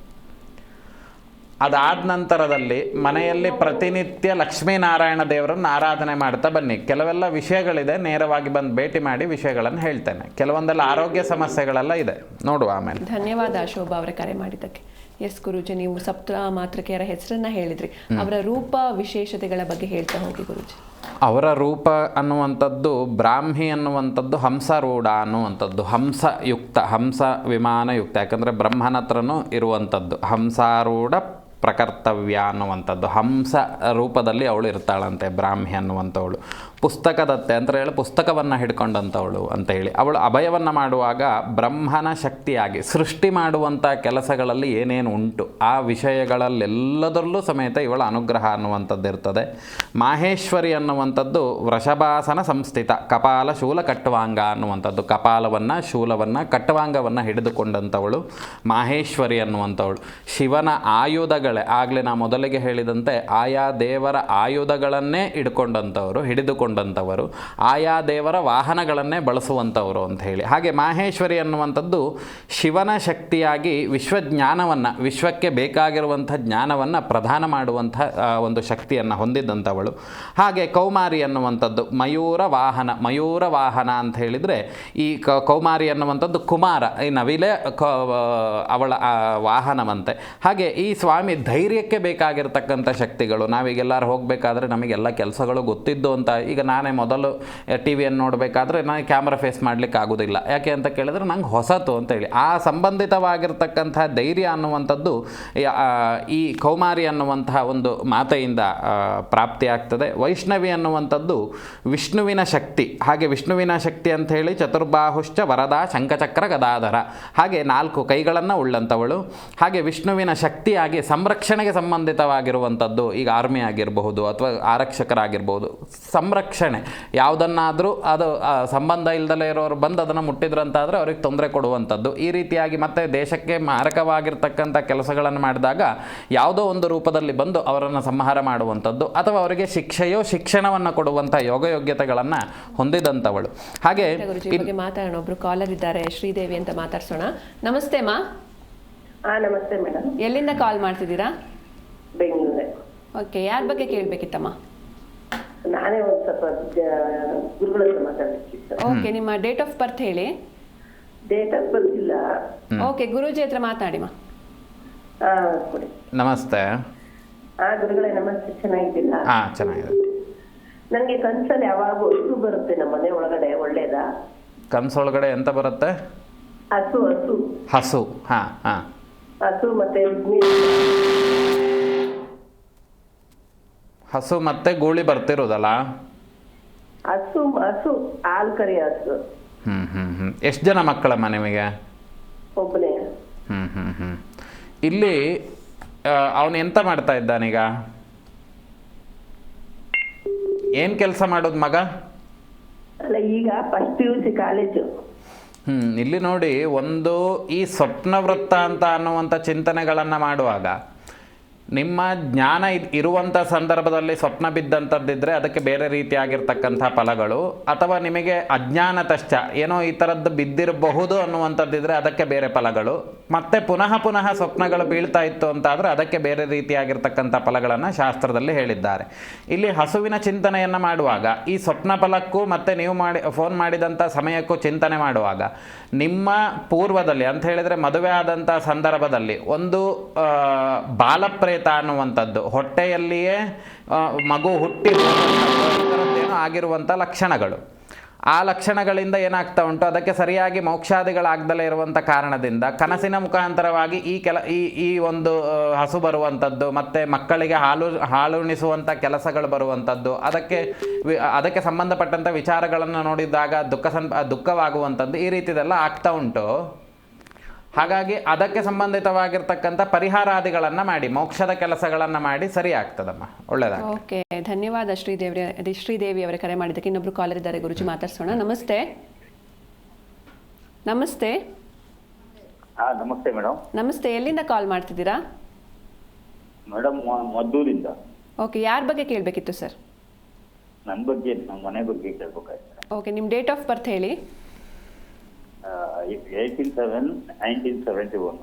ಅದಾದ ನಂತರದಲ್ಲಿ ಮನೆಯಲ್ಲಿ ಪ್ರತಿನಿತ್ಯ ಲಕ್ಷ್ಮೀನಾರಾಯಣ ದೇವರನ್ನು ಆರಾಧನೆ ಮಾಡ್ತಾ ಬನ್ನಿ. ಕೆಲವೆಲ್ಲ ವಿಷಯಗಳಿದೆ ನೇರವಾಗಿ ಬಂದು ಭೇಟಿ ಮಾಡಿ ವಿಷಯಗಳನ್ನು ಹೇಳ್ತೇನೆ. ಕೆಲವೊಂದೆಲ್ಲ ಆರೋಗ್ಯ ಸಮಸ್ಯೆಗಳೆಲ್ಲ ಇದೆ. ನೋಡುವ ಆಮೇಲೆ. ಧನ್ಯವಾದ ಶೋಭಾ ಅವರ ಕರೆ ಮಾಡಿದ್ದಕ್ಕೆ. ಎಸ್ ಗುರುಜಿ ನೀವು ಸಪ್ತ ಮಾತೃಕೆಯರ ಹೆಸರನ್ನ ಹೇಳಿದ್ರಿ. ಅವರ ರೂಪ ವಿಶೇಷತೆಗಳ ಬಗ್ಗೆ ಹೇಳ್ತಾ ಹೋಗಿ ಗುರುಜಿ. ಅವರ ರೂಪ ಅನ್ನುವಂಥದ್ದು ಬ್ರಾಹ್ಮಿ ಅನ್ನುವಂಥದ್ದು ಹಂಸರೂಢ ಅನ್ನುವಂಥದ್ದು. ಹಂಸಯುಕ್ತ ಹಂಸ ವಿಮಾನಯುಕ್ತ ಯಾಕಂದರೆ ಬ್ರಹ್ಮನ ಹತ್ರನೂ ಇರುವಂಥದ್ದು. ಹಂಸಾರೂಢ ಪ್ರಕರ್ತವ್ಯ ಅನ್ನುವಂಥದ್ದು ಹಂಸ ರೂಪದಲ್ಲಿ ಅವಳು ಇರ್ತಾಳಂತೆ, ಬ್ರಾಹ್ಮಿ ಅನ್ನುವಂಥವಳು. ಪುಸ್ತಕದತ್ತೆ ಅಂತ ಹೇಳಿ ಪುಸ್ತಕವನ್ನು ಹಿಡ್ಕೊಂಡಂಥವಳು ಅಂತ ಹೇಳಿ. ಅವಳು ಅಭಯವನ್ನು ಮಾಡುವಾಗ ಬ್ರಹ್ಮನ ಶಕ್ತಿಯಾಗಿ, ಸೃಷ್ಟಿ ಮಾಡುವಂಥ ಕೆಲಸಗಳಲ್ಲಿ ಏನೇನು ಉಂಟು, ಆ ವಿಷಯಗಳಲ್ಲೆಲ್ಲದರಲ್ಲೂ ಸಮೇತ ಇವಳ ಅನುಗ್ರಹ ಅನ್ನುವಂಥದ್ದು ಇರ್ತದೆ. ಮಾಹೇಶ್ವರಿ ಅನ್ನುವಂಥದ್ದು ವೃಷಭಾಸನ ಸಂಸ್ಥಿತ, ಕಪಾಲ ಶೂಲ ಕಟ್ಟುವಾಂಗ ಅನ್ನುವಂಥದ್ದು. ಕಪಾಲವನ್ನು, ಶೂಲವನ್ನು, ಕಟ್ಟುವಾಂಗವನ್ನು ಹಿಡಿದುಕೊಂಡಂಥವಳು ಮಾಹೇಶ್ವರಿ ಅನ್ನುವಂಥವಳು. ಶಿವನ ಆಯುಧಗಳೇ ಆಗಲೇ ನಾ ಮೊದಲಿಗೆ ಹೇಳಿದಂತೆ ಆಯಾ ದೇವರ ಆಯುಧಗಳನ್ನೇ ಇಟ್ಕೊಂಡಂಥವರು ಹಿಡಿದುಕೊಂಡಂಥವರು, ಆಯಾ ದೇವರ ವಾಹನಗಳನ್ನೇ ಬಳಸುವಂಥವರು ಅಂತ ಹೇಳಿ. ಹಾಗೆ ಮಾಹೇಶ್ವರಿ ಅನ್ನುವಂಥದ್ದು ಶಿವನ ಶಕ್ತಿಯಾಗಿ ವಿಶ್ವಜ್ಞಾನವನ್ನು, ವಿಶ್ವಕ್ಕೆ ಬೇಕಾಗಿರುವಂಥ ಜ್ಞಾನವನ್ನು ಪ್ರದಾನ ಮಾಡುವಂಥ ಒಂದು ಶಕ್ತಿಯನ್ನು ಹೊಂದಿದ್ದಂಥವಳು ಹಾಗೆ ಕೌಮಾರಿ ಅನ್ನುವಂಥದ್ದು ಮಯೂರ ವಾಹನ ಮಯೂರ ವಾಹನ ಅಂತ ಹೇಳಿದರೆ ಈ ಕೌಮಾರಿ ಅನ್ನುವಂಥದ್ದು ಕುಮಾರ, ಈ ನವಿಲೆ ಅವಳ ವಾಹನವಂತೆ. ಹಾಗೆ ಈ ಸ್ವಾಮಿ ಧೈರ್ಯಕ್ಕೆ ಬೇಕಾಗಿರ್ತಕ್ಕಂಥ ಶಕ್ತಿಗಳು. ನಾವೀಗೆಲ್ಲರೂ ಹೋಗಬೇಕಾದ್ರೆ ನಮಗೆಲ್ಲ ಕೆಲಸಗಳು ಗೊತ್ತಿದ್ದು ಅಂತ. ಈಗ ನಾನೇ ಮೊದಲು ಟಿ ವಿಯನ್ನು ನೋಡಬೇಕಾದ್ರೆ ನಾನು ಕ್ಯಾಮ್ರಾ ಫೇಸ್ ಮಾಡಲಿಕ್ಕೆ ಆಗೋದಿಲ್ಲ. ಯಾಕೆ ಅಂತ ಕೇಳಿದ್ರೆ ನಂಗೆ ಹೊಸತು ಅಂತೇಳಿ ಆ ಸಂಬಂಧಿತವಾಗಿರ್ತಕ್ಕಂಥ ಧೈರ್ಯ ಅನ್ನುವಂಥದ್ದು ಈ, ಕೌಮಾರಿ ಅನ್ನುವಂತಹ ಒಂದು ಮಾತೆಯಿಂದ ಪ್ರಾಪ್ತಿಯಾಗ್ತದೆ ವೈಷ್ಣವಿ ಅನ್ನುವಂಥದ್ದು ವಿಷ್ಣುವಿನ ಶಕ್ತಿ. ಹಾಗೆ ವಿಷ್ಣುವಿನ ಶಕ್ತಿ ಅಂತ ಹೇಳಿ ಚತುರ್ಬಾಹುಶ್ಚ ವರದ ಶಂಖಚಕ್ರ ಗದಾಧರ. ಹಾಗೆ ನಾಲ್ಕು ಕೈಗಳನ್ನು ಉಳ್ಳಂಥವಳು. ಹಾಗೆ ವಿಷ್ಣುವಿನ ಶಕ್ತಿಯಾಗಿ ಸಂರಕ್ಷಣೆಗೆ ಸಂಬಂಧಿತವಾಗಿರುವಂಥದ್ದು ಈಗ ಆರ್ಮಿ ಆಗಿರಬಹುದು ಅಥವಾ ಆರಕ್ಷಕರಾಗಿರ್ಬೋದು ಸಂರಕ್ಷಣೆ ಯಾವುದನ್ನಾದರೂ ಅದು ಸಂಬಂಧ ಇಲ್ಲದಲೇ ಇರೋರು ಬಂದು ಅದನ್ನು ಮುಟ್ಟಿದ್ರಂತಾದರೆ ಅವ್ರಿಗೆ ತೊಂದರೆ ಕೊಡುವಂಥದ್ದು. ಈ ರೀತಿಯಾಗಿ ಮತ್ತೆ ದೇಶಕ್ಕೆ ಮಾರಕವಾಗಿರ್ತಕ್ಕಂಥ ಕೆಲಸಗಳನ್ನು ಮಾಡಿದಾಗ ಯಾವುದೋ ಒಂದು ರೂಪದಲ್ಲಿ ಬಂದು ಅವರನ್ನು ಸಂಹಾರ ಮಾಡುವಂಥದ್ದು ಅಥವಾ ಅವರಿಗೆ ಶಿಕ್ಷೆಯೋ ಶಿಕ್ಷಣವನ್ನು ಕೊಡುವಂಥ ಯೋಗಯೋಗ್ಯತೆಗಳನ್ನು ಹೊಂದಿದಂಥವಳು. ಹಾಗೆ ಮಾತಾಡೋಣ. ಒಬ್ರು ಕಾಲರ್ ಇದ್ದಾರೆ. ಶ್ರೀದೇವಿ ಅಂತ ಮಾತಾಡ್ಸೋಣ. ನಮಸ್ತೆ ಮಾ. ಹಾ ನಮಸ್ತೆ ಮೇಡಮ್. ಎಲ್ಲಿಂದ ಕಾಲ್ ಮಾಡ್ತಿದ್ದೀರಾ? ಬೆಂಗಳೂರೇ. ಓಕೆ ಯಾರ ಬಗ್ಗೆ ಕೇಳಬೇಕಿತ್ತಮ್ಮ? ನಾನೇ ಒಂದು ಸ್ವಲ್ಪ ಗುರುಗಳ ಹತ್ರ ಮಾತಾಡ್ಬೇಕಿತ್ತು. ಓಕೆ ನಿಮ್ಮ ಡೇಟ್ ಆಫ್ ಬರ್ತ್ ಹೇಳಿ. ಡೇಟ್ ಆಫ್ ಬರ್ತ್ ಇಲ್ಲ. ಓಕೆ ಗುರೂಜಿ ಹತ್ರ ಮಾತಾಡಿಮ್ಮ. ಹಾ ಕೊಡಿ. ನಮಸ್ತೆ. ಆ ಗುರುಗಳೇ ನಮಸ್ತೆ ಚೆನ್ನಾಗಿದ್ದಿಲ್ಲ ಹಾ ಚೆನ್ನಾಗಿದೆ. ನನಗೆ ಕನ್ಸಲ್ಲಿ ಯಾವಾಗ ಹಸು ಬರುತ್ತೆ ನಮ್ಮ ಮನೆ ಒಳಗಡೆ ಒಳ್ಳೇದಾ? ಕನಸೊಳಗಡೆ ಎಂತ ಬರುತ್ತೆ? ಹಸು ಹಸು. ಹಸು ಹಾ ಹಾಂ. ಹಸು ಮತ್ತೆ. ಹಸು ಮತ್ತೆ ಗೂಳಿ ಬರ್ತಿರೋದಲ್ಲ? ಹಸು ಹಸು ಹಾಲು ಕರಿ ಹಸು. ಹ್ಞೂ ಎಷ್ಟು ಜನ ಮಕ್ಕಳಮ್ಮ ನಿಮಗೆ? ಒಬ್ಬನೇ ಹ್ಞೂ ಹ್ಞೂ ಇಲ್ಲಿ ಅವನು ಎಂತ ಮಾಡ್ತಾ ಇದ್ದಾನೀಗ ಏನು ಕೆಲಸ ಮಾಡೋದು ಮಗ? ಅಲ್ಲ ಈಗ first P U C college hmm, ಇಲ್ಲಿ ನೋಡಿ, ಒಂದು ಈ ಸ್ವಪ್ನ ವೃತ್ತ ಅಂತ ಅನ್ನುವಂಥ ಚಿಂತನೆಗಳನ್ನು ಮಾಡುವಾಗ, ನಿಮ್ಮ ಜ್ಞಾನ ಇರುವಂಥ ಸಂದರ್ಭದಲ್ಲಿ ಸ್ವಪ್ನ ಬಿದ್ದಂಥದ್ದಿದ್ರೆ ಅದಕ್ಕೆ ಬೇರೆ ರೀತಿಯಾಗಿರ್ತಕ್ಕಂಥ ಫಲಗಳು, ಅಥವಾ ನಿಮಗೆ ಅಜ್ಞಾನತಶ್ಚ, ಏನೋ ಈ ಥರದ್ದು ಬಿದ್ದಿರಬಹುದು ಅನ್ನುವಂಥದ್ದಿದ್ರೆ ಅದಕ್ಕೆ ಬೇರೆ ಫಲಗಳು ಮತ್ತೆ ಪುನಃ ಪುನಃ ಸ್ವಪ್ನಗಳು ಬೀಳ್ತಾ ಇತ್ತು ಅಂತಾದರೆ ಅದಕ್ಕೆ ಬೇರೆ ರೀತಿಯಾಗಿರ್ತಕ್ಕಂಥ ಫಲಗಳನ್ನು ಶಾಸ್ತ್ರದಲ್ಲಿ ಹೇಳಿದ್ದಾರೆ ಇಲ್ಲಿ ಹಸುವಿನ ಚಿಂತನೆಯನ್ನು ಮಾಡುವಾಗ ಈ ಸ್ವಪ್ನ ಫಲಕ್ಕೂ ಮತ್ತು ನೀವು ಮಾಡಿ ಫೋನ್ ಮಾಡಿದಂಥ ಸಮಯಕ್ಕೂ ಚಿಂತನೆ ಮಾಡುವಾಗ ನಿಮ್ಮ ಪೂರ್ವದಲ್ಲಿ ಅಂತ ಹೇಳಿದರೆ ಮದುವೆ ಆದಂಥ ಸಂದರ್ಭದಲ್ಲಿ ಒಂದು ಬಾಲಪ್ರೇತ ಅನ್ನುವಂಥದ್ದು ಹೊಟ್ಟೆಯಲ್ಲಿಯೇ ಮಗು ಹುಟ್ಟಿ ಆಗಿರುವಂಥ ಲಕ್ಷಣಗಳು ಆ ಲಕ್ಷಣಗಳಿಂದ ಏನಾಗ್ತಾ ಉಂಟು? ಅದಕ್ಕೆ ಸರಿಯಾಗಿ ಮೋಕ್ಷಾದಿಗಳಾಗ್ದಲೇ ಇರುವಂಥ ಕಾರಣದಿಂದ ಕನಸಿನ ಮುಖಾಂತರವಾಗಿ ಈ ಕೆಲ, ಈ ಈ ಒಂದು ಹಸು ಬರುವಂಥದ್ದು ಮತ್ತು ಮಕ್ಕಳಿಗೆ ಹಾಲು ಹಾಲುಣಿಸುವಂಥ ಕೆಲಸಗಳು ಬರುವಂಥದ್ದು ಅದಕ್ಕೆ ಅದಕ್ಕೆ ಸಂಬಂಧಪಟ್ಟಂಥ ವಿಚಾರಗಳನ್ನು ನೋಡಿದಾಗ ದುಃಖ ಸಂ ದುಃಖವಾಗುವಂಥದ್ದು ಈ ರೀತಿದೆಲ್ಲ ಆಗ್ತಾ ಉಂಟು. ಹಾಗಾಗಿ ಅದಕ್ಕೆ ಸಂಬಂಧಿತವಾಗಿರ್ತಕ್ಕಂಥ ಪರಿಹಾರಾದಿಗಳನ್ನು ಮಾಡಿ ಮೋಕ್ಷದ ಕೆಲಸಗಳನ್ನು ಮಾಡಿ ಸರಿ ಆಗ್ತದಮ್ಮ ಒಳ್ಳೆಯದಾಗ ಓಕೆ ಧನ್ಯವಾದ ಶ್ರೀದೇವಿ ಶ್ರೀದೇವಿ ಅವರ ಕರೆ ಮಾಡಿದ್ದಕ್ಕೆ ಇನ್ನೊಬ್ರು ಕಾಲರ್ ಇದ್ದಾರೆ ಗುರುಜಿ ಮಾತಾಡ್ಸೋಣ. ನಮಸ್ತೆ. ನಮಸ್ತೆ. ಹಾ ನಮಸ್ತೆ ಮೇಡಮ್ ನಮಸ್ತೆ ಎಲ್ಲಿಂದ ಕಾಲ್ ಮಾಡ್ತಿದ್ದೀರಾ? ಮೇಡಮ್ ಮದ್ದೂರಿಂದ. ಓಕೆ ಯಾರ ಬಗ್ಗೆ ಕೇಳಬೇಕಿತ್ತು ಸರ್? ನನ್ನ ಬಗ್ಗೆ ನಮ್ಮ ಮನೆ ಬಗ್ಗೆ ಕೇಳಬೇಕಾಯ್ತು. ಓಕೆ ನಿಮ್ಮ ಡೇಟ್ ಆಫ್ ಬರ್ತ್ ಹೇಳಿ? Eighteen seven nineteen seventy one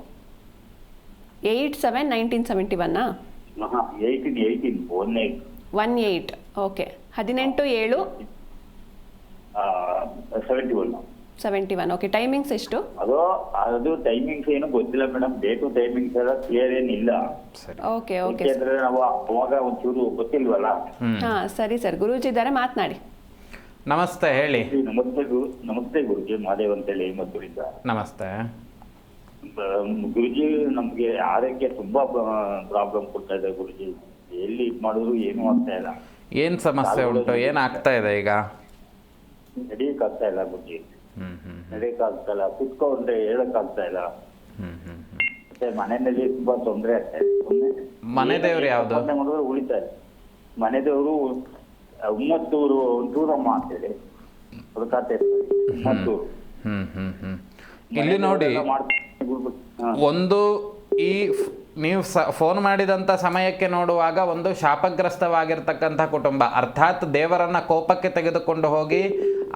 eight seven nineteen seventy ಒನ್ನಾ ಹಾ eighteen eighteen one eight one eight okay ಹದಿನೆಂಟು ಏಳು seventy one seventy one okay timings ಎಷ್ಟು ಅದು ಅದು ಟೈಮಿಂಗ್ಸ್ ಏನು ಗೊತ್ತಿಲ್ಲ ಮೇಡಮ್ ಡೇಟು ಟೈಮಿಂಗ್ಸ್ ಎಲ್ಲ ಕ್ಲಿಯರ್ ಏನಿಲ್ಲ ಸರಿ ಓಕೆ ಓಕೆ ಯಾಕೆಂದ್ರೆ ನಾವು ಅವಾಗ ಒಂಚೂರು ಗೊತ್ತಿಲ್ವಲ್ಲ ಹ್ಞೂ ಹಾಂ ಸರಿ ಸರ್ ಗುರೂಜಿ ಇದ್ದಾರೆ ಮಾತನಾಡಿ ನಮಸ್ತೆ ಹೇಳಿ. ನಮಸ್ತೆ ಗುರು ನಮಸ್ತೆ ಗುರುಜಿ ಮಾದೇವ್ ಅಂತೇಳಿ ಮದ್ದೂರಿಂದ. ನಮಸ್ತೆ. ಗುರುಜಿ ನಮ್ಗೆ ಆರೋಗ್ಯ ತುಂಬಾ ಪ್ರಾಬ್ಲಮ್ ಕೊಡ್ತಾ ಇದೆ ಗುರುಜಿ. ಎಲ್ಲಿ ಇದ್ ಮಾಡಿದ್ರು ಏನೂ ಆಗ್ತಾ ಇಲ್ಲ. ಏನು ಸಮಸ್ಯೆ ಉಂಟು? ಏನು ಆಗ್ತಾ ಇದೆ ಈಗ? ನಡೀಕ್ ಆಗ್ತಾ ಇಲ್ಲ ಗುರುಜಿ. ಹ್ಮ್ ಹ್ಞೂ ನಡಿಯಕ್ ಆಗ್ತಾ ಇಲ್ಲ. ಕುತ್ಕೊಂಡ್ರೆ ಹೇಳಕ್ ಆಗ್ತಾ ಇಲ್ಲ ಮತ್ತೆ ಮನೆಯಲ್ಲಿ ತುಂಬಾ ತೊಂದರೆ ಆಗ್ತಾ ಇದೆ. ಮನೆ ದೇವ್ರು ಯಾವ್ದು? ಮಾಡಿದ್ರೆ ಉಳಿತಾರೆ ಮನೆ ದೇವರು ಉಮ್ಮತ್ತೂರು ದೂರಮ್ಮ ಅಂತೇಳಿ. ಹುಡುಕಾತೆ ಉಮ್ಮತ್ತೂರು ಹ್ಮ್. ಹ್ಞೂ ಹ್ಞೂ ಇಲ್ಲಿ ನೋಡಿ. ಒಂದು ಈ ನೀವು ಸ ಫೋನ್ ಮಾಡಿದಂಥ ಸಮಯಕ್ಕೆ ನೋಡುವಾಗ ಒಂದು ಶಾಪಗ್ರಸ್ತವಾಗಿರ್ತಕ್ಕಂಥ ಕುಟುಂಬ. ಅರ್ಥಾತ್ ದೇವರನ್ನ ಕೋಪಕ್ಕೆ ತೆಗೆದುಕೊಂಡು ಹೋಗಿ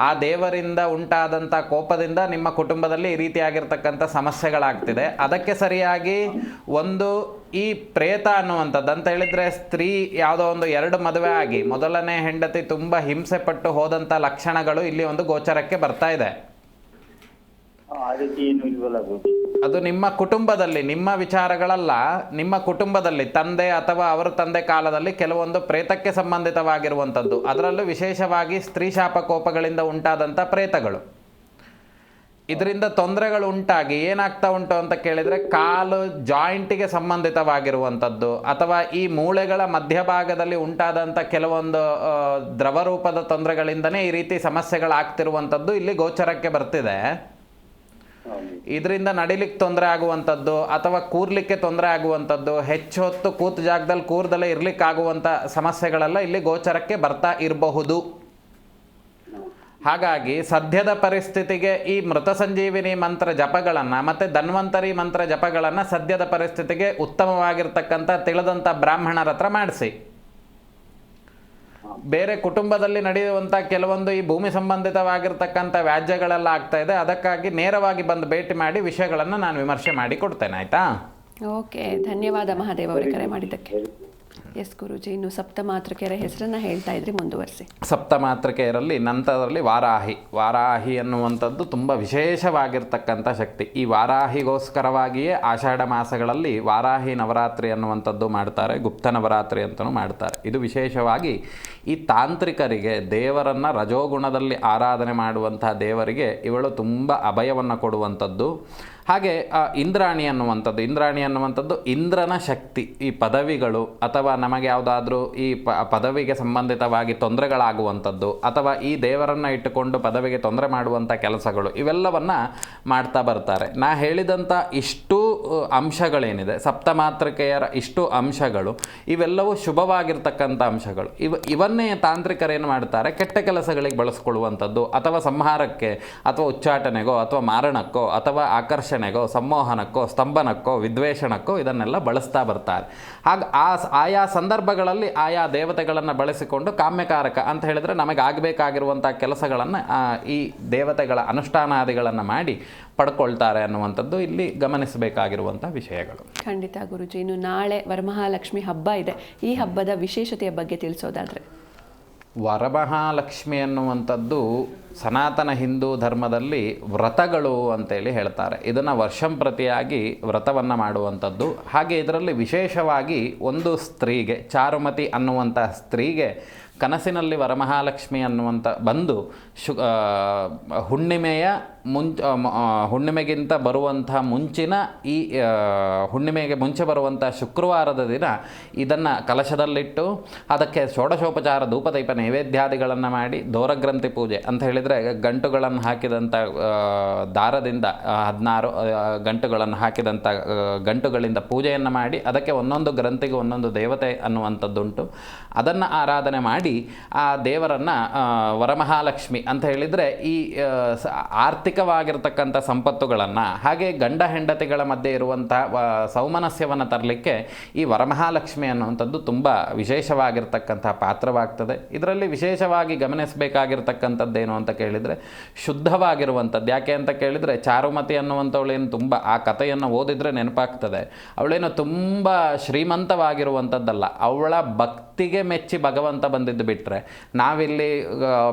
ಆ ದೇವರಿಂದ ಉಂಟಾದಂಥ ಕೋಪದಿಂದ ನಿಮ್ಮ ಕುಟುಂಬದಲ್ಲಿ ಈ ರೀತಿಯಾಗಿರ್ತಕ್ಕಂಥ ಸಮಸ್ಯೆಗಳಾಗ್ತಿದೆ. ಅದಕ್ಕೆ ಸರಿಯಾಗಿ ಒಂದು ಈ ಪ್ರೇತ ಅನ್ನುವಂಥದ್ದು, ಅಂತ ಹೇಳಿದರೆ ಸ್ತ್ರೀ ಯಾವುದೋ ಒಂದು ಎರಡು ಮದುವೆ ಆಗಿ, ಮೊದಲನೇ ಹೆಂಡತಿ ತುಂಬ ಹಿಂಸೆ ಪಟ್ಟು ಹೋದಂಥ ಲಕ್ಷಣಗಳು ಇಲ್ಲಿ ಒಂದು ಗೋಚರಕ್ಕೆ ಬರ್ತಾ ಇದೆ. ಅದು ನಿಮ್ಮ ಕುಟುಂಬದಲ್ಲಿ, ನಿಮ್ಮ ವಿಚಾರಗಳಲ್ಲ, ನಿಮ್ಮ ಕುಟುಂಬದಲ್ಲಿ, ತಂದೆ ಅಥವಾ ಅವರ ತಂದೆ ಕಾಲದಲ್ಲಿ ಕೆಲವೊಂದು ಪ್ರೇತಕ್ಕೆ ಸಂಬಂಧಿತವಾಗಿರುವಂಥದ್ದು. ಅದರಲ್ಲೂ ವಿಶೇಷವಾಗಿ ಸ್ತ್ರೀ ಶಾಪ ಕೋಪಗಳಿಂದ ಉಂಟಾದಂಥ ಪ್ರೇತಗಳು. ಇದರಿಂದ ತೊಂದರೆಗಳು ಉಂಟಾಗಿ ಏನಾಗ್ತಾ ಉಂಟು ಅಂತ ಕೇಳಿದರೆ ಕಾಲು ಜಾಯಿಂಟಿಗೆ ಸಂಬಂಧಿತವಾಗಿರುವಂಥದ್ದು ಅಥವಾ ಈ ಮೂಳೆಗಳ ಮಧ್ಯಭಾಗದಲ್ಲಿ ಉಂಟಾದಂಥ ಕೆಲವೊಂದು ದ್ರವರೂಪದ ತೊಂದರೆಗಳಿಂದನೇ ಈ ರೀತಿ ಸಮಸ್ಯೆಗಳಾಗ್ತಿರುವಂಥದ್ದು ಇಲ್ಲಿ ಗೋಚರಕ್ಕೆ ಬರ್ತಿದೆ. ಇದರಿಂದ ನಡಿಲಿಕ್ಕೆ ತೊಂದರೆ ಆಗುವಂಥದ್ದು ಅಥವಾ ಕೂರ್ಲಿಕ್ಕೆ ತೊಂದರೆ ಆಗುವಂಥದ್ದು, ಹೆಚ್ಚು ಹೊತ್ತು ಕೂತು ಜಾಗದಲ್ಲಿ ಕೂರ್ದಲ್ಲೇ ಇರ್ಲಿಕ್ಕೆ ಆಗುವಂಥ ಸಮಸ್ಯೆಗಳೆಲ್ಲ ಇಲ್ಲಿ ಗೋಚರಕ್ಕೆ ಬರ್ತಾ ಇರಬಹುದು. ಹಾಗಾಗಿ ಸದ್ಯದ ಪರಿಸ್ಥಿತಿಗೆ ಈ ಮೃತ ಸಂಜೀವಿನಿ ಮಂತ್ರ ಜಪಗಳನ್ನು ಮತ್ತು ಧನ್ವಂತರಿ ಮಂತ್ರ ಜಪಗಳನ್ನು ಸದ್ಯದ ಪರಿಸ್ಥಿತಿಗೆ ಉತ್ತಮವಾಗಿರ್ತಕ್ಕಂಥ, ತಿಳಿದಂಥ ಬ್ರಾಹ್ಮಣರ ಹತ್ರ ಮಾಡಿಸಿ. ಬೇರೆ ಕುಟುಂಬದಲ್ಲಿ ನಡೆಯುವಂಥ ಕೆಲವೊಂದು ಈ ಭೂಮಿ ಸಂಬಂಧಿತವಾಗಿರ್ತಕ್ಕಂಥ ವ್ಯಾಜ್ಯಗಳೆಲ್ಲ ಆಗ್ತಾ ಇದೆ. ಅದಕ್ಕಾಗಿ ನೇರವಾಗಿ ಬಂದು ಭೇಟಿ ಮಾಡಿ ವಿಷಯಗಳನ್ನು ನಾನು ವಿಮರ್ಶೆ ಮಾಡಿ ಕೊಡ್ತೇನೆ, ಆಯಿತಾ? ಓಕೆ ಧನ್ಯವಾದ ಮಹಾದೇವ್ ಅವರಿಗೆ ಕರೆ ಮಾಡಿದ್ದಕ್ಕೆ. ಎಸ್ ಗುರುಜಿ ಇನ್ನು ಸಪ್ತ ಹೆಸರನ್ನು ಹೆಸರನ್ನ ಹೇಳ್ತಾ ಇದ್ರಿ, ಮುಂದುವರಿಸಿ. ಸಪ್ತಮಾತೃಕೆಯರಲ್ಲಿ ನಂತರದಲ್ಲಿ ವಾರಾಹಿ. ವಾರಾಹಿ ಅನ್ನುವಂಥದ್ದು ತುಂಬ ವಿಶೇಷವಾಗಿರ್ತಕ್ಕಂಥ ಶಕ್ತಿ. ಈ ವಾರಾಹಿಗೋಸ್ಕರವಾಗಿಯೇ ಆಷಾಢ ಮಾಸಗಳಲ್ಲಿ ವಾರಾಹಿ ನವರಾತ್ರಿ ಅನ್ನುವಂಥದ್ದು ಮಾಡ್ತಾರೆ, ಗುಪ್ತ ನವರಾತ್ರಿ ಅಂತಲೂ ಮಾಡ್ತಾರೆ. ಇದು ವಿಶೇಷವಾಗಿ ಈ ತಾಂತ್ರಿಕರಿಗೆ, ದೇವರನ್ನು ರಜೋಗುಣದಲ್ಲಿ ಆರಾಧನೆ ಮಾಡುವಂತಹ ದೇವರಿಗೆ ಇವಳು ತುಂಬ ಅಭಯವನ್ನು ಕೊಡುವಂಥದ್ದು. ಹಾಗೆ ಆ, ಇಂದ್ರಾಣಿ ಅನ್ನುವಂಥದ್ದು ಇಂದ್ರಾಣಿ ಅನ್ನುವಂಥದ್ದು ಇಂದ್ರನ ಶಕ್ತಿ ಈ ಪದವಿಗಳು ಅಥವಾ ನಮಗೆ ಯಾವುದಾದ್ರೂ ಈ ಪದವಿಗೆ ಸಂಬಂಧಿತವಾಗಿ ತೊಂದರೆಗಳಾಗುವಂಥದ್ದು ಅಥವಾ ಈ ದೇವರನ್ನು ಇಟ್ಟುಕೊಂಡು ಪದವಿಗೆ ತೊಂದರೆ ಮಾಡುವಂಥ ಕೆಲಸಗಳು ಇವೆಲ್ಲವನ್ನು ಮಾಡ್ತಾ ಬರ್ತಾರೆ. ನಾ ಹೇಳಿದಂಥ ಇಷ್ಟು ಅಂಶಗಳೇನಿದೆ ಸಪ್ತಮಾತೃಕೆಯರ ಇಷ್ಟು ಅಂಶಗಳು, ಇವೆಲ್ಲವೂ ಶುಭವಾಗಿರ್ತಕ್ಕಂಥ ಅಂಶಗಳು. ಇವ, ಇವನ್ನೇ ತಾಂತ್ರಿಕರೇನು ಮಾಡ್ತಾರೆ? ಕೆಟ್ಟ ಕೆಲಸಗಳಿಗೆ ಬಳಸ್ಕೊಳ್ಳುವಂಥದ್ದು, ಅಥವಾ ಸಂಹಾರಕ್ಕೆ, ಅಥವಾ ಉಚ್ಚಾಟನೆಗೋ, ಅಥವಾ ಮಾರಣಕ್ಕೋ, ಅಥವಾ ಆಕರ್ಷಣೆಗೋ, ಸಂಮೋಹನಕ್ಕೋ, ಸ್ತಂಭನಕ್ಕೋ, ವಿದ್ವೇಷಣಕ್ಕೋ ಇದನ್ನೆಲ್ಲ ಬಳಸ್ತಾ ಬರ್ತಾರೆ. ಹಾಗ ಆ ಆಯಾ ಸಂದರ್ಭಗಳಲ್ಲಿ ಆಯಾ ದೇವತೆಗಳನ್ನು ಬಳಸಿಕೊಂಡು ಕಾಮ್ಯಕಾರಕ ಅಂತ ಹೇಳಿದ್ರೆ ನಮಗೆ ಆಗಬೇಕಾಗಿರುವಂಥ ಕೆಲಸಗಳನ್ನು ಈ ದೇವತೆಗಳ ಅನುಷ್ಠಾನಾದಿಗಳನ್ನು ಮಾಡಿ ಪಡ್ಕೊಳ್ತಾರೆ ಅನ್ನುವಂಥದ್ದು ಇಲ್ಲಿ ಗಮನಿಸಬೇಕಾಗಿರುವಂಥ ವಿಷಯಗಳು. ಖಂಡಿತ ಗುರುಜಿ ಇನ್ನು ನಾಳೆ ವರಮಹಾಲಕ್ಷ್ಮಿ ಹಬ್ಬ ಇದೆ. ಈ ಹಬ್ಬದ ವಿಶೇಷತೆಯ ಬಗ್ಗೆ ತಿಳಿಸೋದಾದ್ರೆ? ವರಮಹಾಲಕ್ಷ್ಮಿ ಅನ್ನುವಂಥದ್ದು ಸನಾತನ ಹಿಂದೂ ಧರ್ಮದಲ್ಲಿ ವ್ರತಗಳು ಅಂತೇಳಿ ಹೇಳ್ತಾರೆ. ಇದನ್ನು ವರ್ಷಂಪ್ರತಿಯಾಗಿ ವ್ರತವನ್ನು ಮಾಡುವಂಥದ್ದು. ಹಾಗೆ ಇದರಲ್ಲಿ ವಿಶೇಷವಾಗಿ ಒಂದು ಸ್ತ್ರೀಗೆ ಚಾರುಮತಿ ಅನ್ನುವಂಥ ಸ್ತ್ರೀಗೆ ಕನಸಿನಲ್ಲಿ ವರಮಹಾಲಕ್ಷ್ಮಿ ಅನ್ನುವಂಥ ಬಂದು ಶು ಹುಣ್ಣಿಮೆಯ ಮುಂಚ ಹುಣ್ಣಿಮೆಗಿಂತ ಬರುವಂಥ ಮುಂಚಿನ ಈ ಹುಣ್ಣಿಮೆಗೆ ಮುಂಚೆ ಬರುವಂಥ ಶುಕ್ರವಾರದ ದಿನ ಇದನ್ನು ಕಲಶದಲ್ಲಿಟ್ಟು ಅದಕ್ಕೆ ಷೋಡಶೋಪಚಾರ ಧೂಪದೀಪ ನೈವೇದ್ಯಾದಿಗಳನ್ನು ಮಾಡಿ ದೋರಗ್ರಂಥಿ ಪೂಜೆ ಅಂತ ಹೇಳಿದರೆ ಗಂಟುಗಳನ್ನು ಹಾಕಿದಂಥ ದಾರದಿಂದ ಹದಿನಾರು ಗಂಟುಗಳನ್ನು ಹಾಕಿದಂಥ ಗಂಟುಗಳಿಂದ ಪೂಜೆಯನ್ನು ಮಾಡಿ ಅದಕ್ಕೆ ಒಂದೊಂದು ಗ್ರಂಥಿಗೆ ಒಂದೊಂದು ದೇವತೆ ಅನ್ನುವಂಥದ್ದುಂಟು. ಅದನ್ನು ಆರಾಧನೆ ಮಾಡಿ ಆ ದೇವರನ್ನು ವರಮಹಾಲಕ್ಷ್ಮಿ ಅಂತ ಹೇಳಿದರೆ ಈ ಆ, ಆರ್ಥಿಕವಾಗಿರ್ತಕ್ಕಂಥ ಸಂಪತ್ತುಗಳನ್ನು ಹಾಗೆ ಗಂಡ ಹೆಂಡತಿಗಳ ಮಧ್ಯೆ ಇರುವಂಥ ಸೌಮನಸ್ಯವನ್ನು ತರಲಿಕ್ಕೆ ಈ ವರಮಹಾಲಕ್ಷ್ಮಿ ಅನ್ನುವಂಥದ್ದು ತುಂಬ ವಿಶೇಷವಾಗಿರ್ತಕ್ಕಂಥ ಪಾತ್ರವಾಗ್ತದೆ. ಇದರಲ್ಲಿ ವಿಶೇಷವಾಗಿ ಗಮನಿಸಬೇಕಾಗಿರ್ತಕ್ಕಂಥದ್ದೇನು ಅಂತ ಕೇಳಿದರೆ ಶುದ್ಧವಾಗಿರುವಂಥದ್ದು. ಯಾಕೆ ಅಂತ ಕೇಳಿದರೆ ಚಾರುಮತಿ ಅನ್ನುವಂಥವಳೇನು ತುಂಬ, ಆ ಕಥೆಯನ್ನು ಓದಿದರೆ ನೆನಪಾಗ್ತದೆ. ಅವಳೇನು ತುಂಬ ಶ್ರೀಮಂತವಾಗಿರುವಂಥದ್ದಲ್ಲ. ಅವಳ ಭಕ್ತಿಗೆ ಮೆಚ್ಚಿ ಭಗವಂತ ಬಂದಿದ್ದು ಬಿಟ್ಟರೆ ನಾವಿಲ್ಲಿ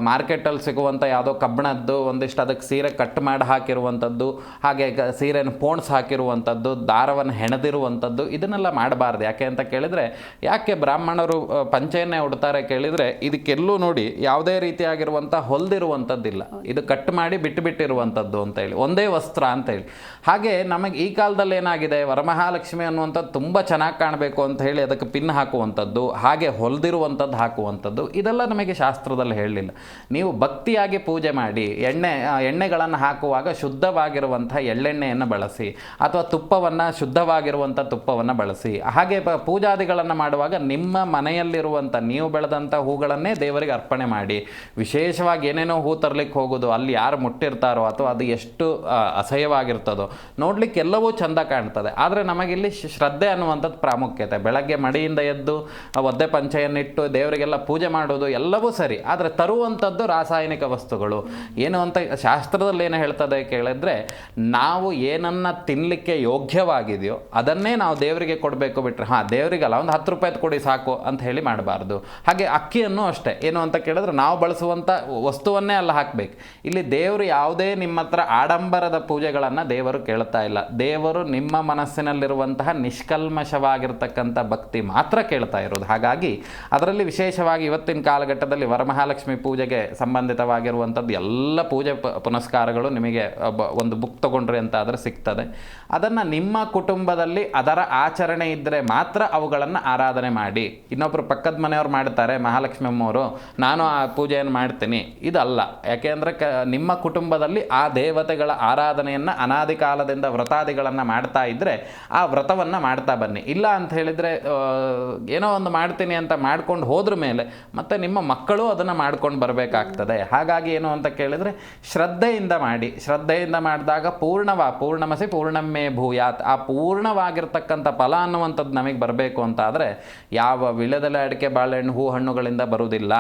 ಮಾರ್ಕೆಟಲ್ಲಿ ಸಿಗುವಂಥ ಯಾವುದೋ ಕಬ್ಬಣದ್ದು ಒಂದಿಷ್ಟು ಅದಕ್ಕೆ ಸೀರೆ ಕಟ್ ಮಾಡಿ ಹಾಕಿರುವಂಥದ್ದು, ಹಾಗೆ ಸೀರೆನ ಪೋಣ್ಸ್ ಹಾಕಿರುವಂಥದ್ದು, ದಾರವನ್ನು ಹೆಣೆದಿರುವಂಥದ್ದು, ಇದನ್ನೆಲ್ಲ ಮಾಡಬಾರ್ದು. ಯಾಕೆ ಅಂತ ಕೇಳಿದರೆ, ಯಾಕೆ ಬ್ರಾಹ್ಮಣರು ಪಂಚೆಯನ್ನೇ ಉಡ್ತಾರೆ ಕೇಳಿದರೆ, ಇದಕ್ಕೆಲ್ಲೂ ನೋಡಿ ಯಾವುದೇ ರೀತಿಯಾಗಿರುವಂಥ ಹೊಲ್ದಿರುವಂಥದ್ದಿಲ್ಲ. ಇದು ಕಟ್ ಮಾಡಿ ಬಿಟ್ಟು ಬಿಟ್ಟಿರುವಂಥದ್ದು ಅಂತ ಹೇಳಿ, ಒಂದೇ ವಸ್ತ್ರ ಅಂತ ಹೇಳಿ. ಹಾಗೆ ನಮಗೆ ಈ ಕಾಲದಲ್ಲಿ ಏನಾಗಿದೆ, ವರಮಹಾಲಕ್ಷ್ಮಿ ಅನ್ನುವಂಥದ್ದು ತುಂಬ ಚೆನ್ನಾಗಿ ಕಾಣಬೇಕು ಅಂತ ಹೇಳಿ ಅದಕ್ಕೆ ಪಿನ್ ಹಾಕುವಂಥದ್ದು, ಹಾಗೆ ಹೊಲ್ದಿರುವಂಥದ್ದು ಹಾಕುವಂಥದ್ದು, ಇದೆಲ್ಲ ನಮಗೆ ಶಾಸ್ತ್ರದಲ್ಲಿ ಹೇಳಲಿಲ್ಲ. ನೀವು ಭಕ್ತಿಯಾಗಿ ಪೂಜೆ ಮಾಡಿ, ಎಣ್ಣೆ ಎಣ್ಣೆಗಳನ್ನು ಹಾಕುವಾಗ ಶುದ್ಧವಾಗಿರುವಂಥ ಎಳ್ಳೆಣ್ಣೆಯನ್ನು ಬಳಸಿ, ಅಥವಾ ತುಪ್ಪವನ್ನು ಶುದ್ಧವಾಗಿರುವಂಥ ತುಪ್ಪವನ್ನು ಬಳಸಿ, ಹಾಗೆ ಪ- ಪೂಜಾದಿಗಳನ್ನು ಮಾಡುವಾಗ ನಿಮ್ಮ ಮನೆಯಲ್ಲಿರುವಂಥ, ನೀವು ಬೆಳೆದಂಥ ಹೂಗಳನ್ನೇ ದೇವರಿಗೆ ಅರ್ಪಣೆ ಮಾಡಿ, ವಿಶೇಷವಾಗಿ ಏನೇನೋ ಹೂ ತರಲಿಕ್ಕೆ ಹೋಗೋದು, ಅಲ್ಲಿ ಯಾರು ಮುಟ್ಟಿರ್ತಾರೋ ಅಥವಾ ಅದು ಎಷ್ಟು ಅಸಹ್ಯವಾಗಿರ್ತದೋ, ನೋಡಲಿಕ್ಕೆ ಎಲ್ಲವೂ ಚಂದ ಕಾಣ್ತದೆ. ಆದರೆ ನಮಗಿಲ್ಲಿ ಶ್ರದ್ಧೆ ಅನ್ನುವಂಥದ್ದು ಪ್ರಾಮುಖ್ಯತೆ. ಬೆಳಗ್ಗೆ ಮಡಿಯಿಂದ ಎದ್ದು ಒದ್ದೆ ಪಂಚೆಯನ್ನಿಟ್ಟು ದೇವರಿಗೆಲ್ಲ ಪೂಜೆ ಮಾಡೋದು ಎಲ್ಲವೂ ಸರಿ, ಆದರೆ ತರುವಂಥದ್ದು ರಾಸಾಯನಿಕ ವಸ್ತುಗಳು. ಏನು ಅಂತ ಶಾಸ್ತ್ರದಲ್ಲಿ ಏನು ಹೇಳ್ತದೆ ಕೇಳಿದ್ರೆ, ನಾವು ಏನನ್ನ ತಿನ್ನಲಿಕ್ಕೆ ಯೋಗ್ಯವಾಗಿದೆಯೋ ಅದನ್ನೇ ನಾವು ದೇವರಿಗೆ ಕೊಡಬೇಕು ಬಿಟ್ಟರೆ ಹಾಂ, ದೇವರಿಗಲ್ಲ ಒಂದು ಹತ್ತು ರೂಪಾಯಿದು ಕೊಡಿ ಸಾಕು ಅಂತ ಹೇಳಿ ಮಾಡಬಾರ್ದು. ಹಾಗೆ ಅಕ್ಕಿಯನ್ನು ಅಷ್ಟೇ. ಏನು ಅಂತ ಕೇಳಿದ್ರೆ, ನಾವು ಬಳಸುವಂಥ ವಸ್ತುವನ್ನೇ ಅಲ್ಲ ಹಾಕಬೇಕು. ಇಲ್ಲಿ ದೇವರು ಯಾವುದೇ ನಿಮ್ಮ ಹತ್ರ ಆಡಂಬರದ ಪೂಜೆಗಳನ್ನು ದೇವರು ಕೇಳ್ತಾ ಇಲ್ಲ. ದೇವರು ನಿಮ್ಮ ಮನಸ್ಸಿನಲ್ಲಿರುವಂತಹ ನಿಷ್ಕಲ್ಮಶವಾಗಿರ್ತಕ್ಕಂಥ ಭಕ್ತಿ ಮಾತ್ರ ಕೇಳ್ತಾ ಇರೋದು. ಹಾಗಾಗಿ ಅದರಲ್ಲಿ ವಿಶೇಷವಾಗಿ ಇವತ್ತಿನ ಕಾಲಘಟ್ಟದಲ್ಲಿ ವರಮಹಾಲಕ್ಷ್ಮಿ ಪೂಜೆಗೆ ಸಂಬಂಧಿತವಾಗಿರುವಂಥದ್ದು ಎಲ್ಲ ಪೂಜೆ ಪುನಸ್ಕಾರಗಳು ನಿಮಗೆ ಒಂದು ಬುಕ್ ತಗೊಂಡ್ರಿ ಅಂತ ಆದರೆ ಸಿಗ್ತದೆ. ಅದನ್ನು ನಿಮ್ಮ ಕುಟುಂಬದಲ್ಲಿ ಅದರ ಆಚರಣೆ ಇದ್ದರೆ ಮಾತ್ರ ಅವುಗಳನ್ನು ಆರಾಧನೆ ಮಾಡಿ. ಇನ್ನೊಬ್ಬರು ಪಕ್ಕದ ಮನೆಯವ್ರು ಮಾಡ್ತಾರೆ ಮಹಾಲಕ್ಷ್ಮಿ ಅಮ್ಮವರು ನಾನು ಆ ಪೂಜೆಯನ್ನು ಮಾಡ್ತೀನಿ. ಇದಲ್ಲ. ಯಾಕೆಂದರೆ ಕ ನಿಮ್ಮ ಕುಟುಂಬದಲ್ಲಿ ಆ ದೇವತೆಗಳ ಆರಾಧನೆಯನ್ನು ಅನಾದಿ ಕಾಲದಿಂದ ವ್ರತಾದಿಗಳನ್ನು ಮಾಡ್ತಾ ಇದ್ದರೆ ಆ ವ್ರತವನ್ನು ಮಾಡ್ತಾ ಬನ್ನಿ. ಇಲ್ಲ ಅಂತ ಹೇಳಿದರೆ ಏನೋ ಒಂದು ಮಾಡ್ತೀನಿ ಅಂತ ಮಾಡ್ಕೊಂಡು ಹೋದ್ರ ಮೇಲೆ ಮತ್ತೆ ನಿಮ್ಮ ಮಕ್ಕಳು ಅದನ್ನು ಮಾಡ್ಕೊಂಡು ಬರಬೇಕಾಗ್ತದೆ. ಹಾಗಾಗಿ ಏನು ಅಂತ ಕೇಳಿದರೆ ಶ್ರದ್ಧೆಯಿಂದ ಮಾಡಿ. ಶ್ರದ್ಧೆಯಿಂದ ಮಾಡಿದಾಗ ಪೂರ್ಣವ, ಪೂರ್ಣಮಸಿ, ಪೂರ್ಣಮ್ಮೆ ಭೂಯಾತ್. ಆ ಪೂರ್ಣವಾಗಿರ್ತಕ್ಕಂಥ ಫಲ ಅನ್ನುವಂಥದ್ದು ನಮಗೆ ಬರಬೇಕು ಅಂತ ಆದರೆ ಯಾವ ವಿಳೆದೆಲೆ ಅಡಿಕೆ ಬಾಳೆಹಣ್ಣು ಹೂ ಹಣ್ಣುಗಳಿಂದ ಬರುವುದಿಲ್ಲ.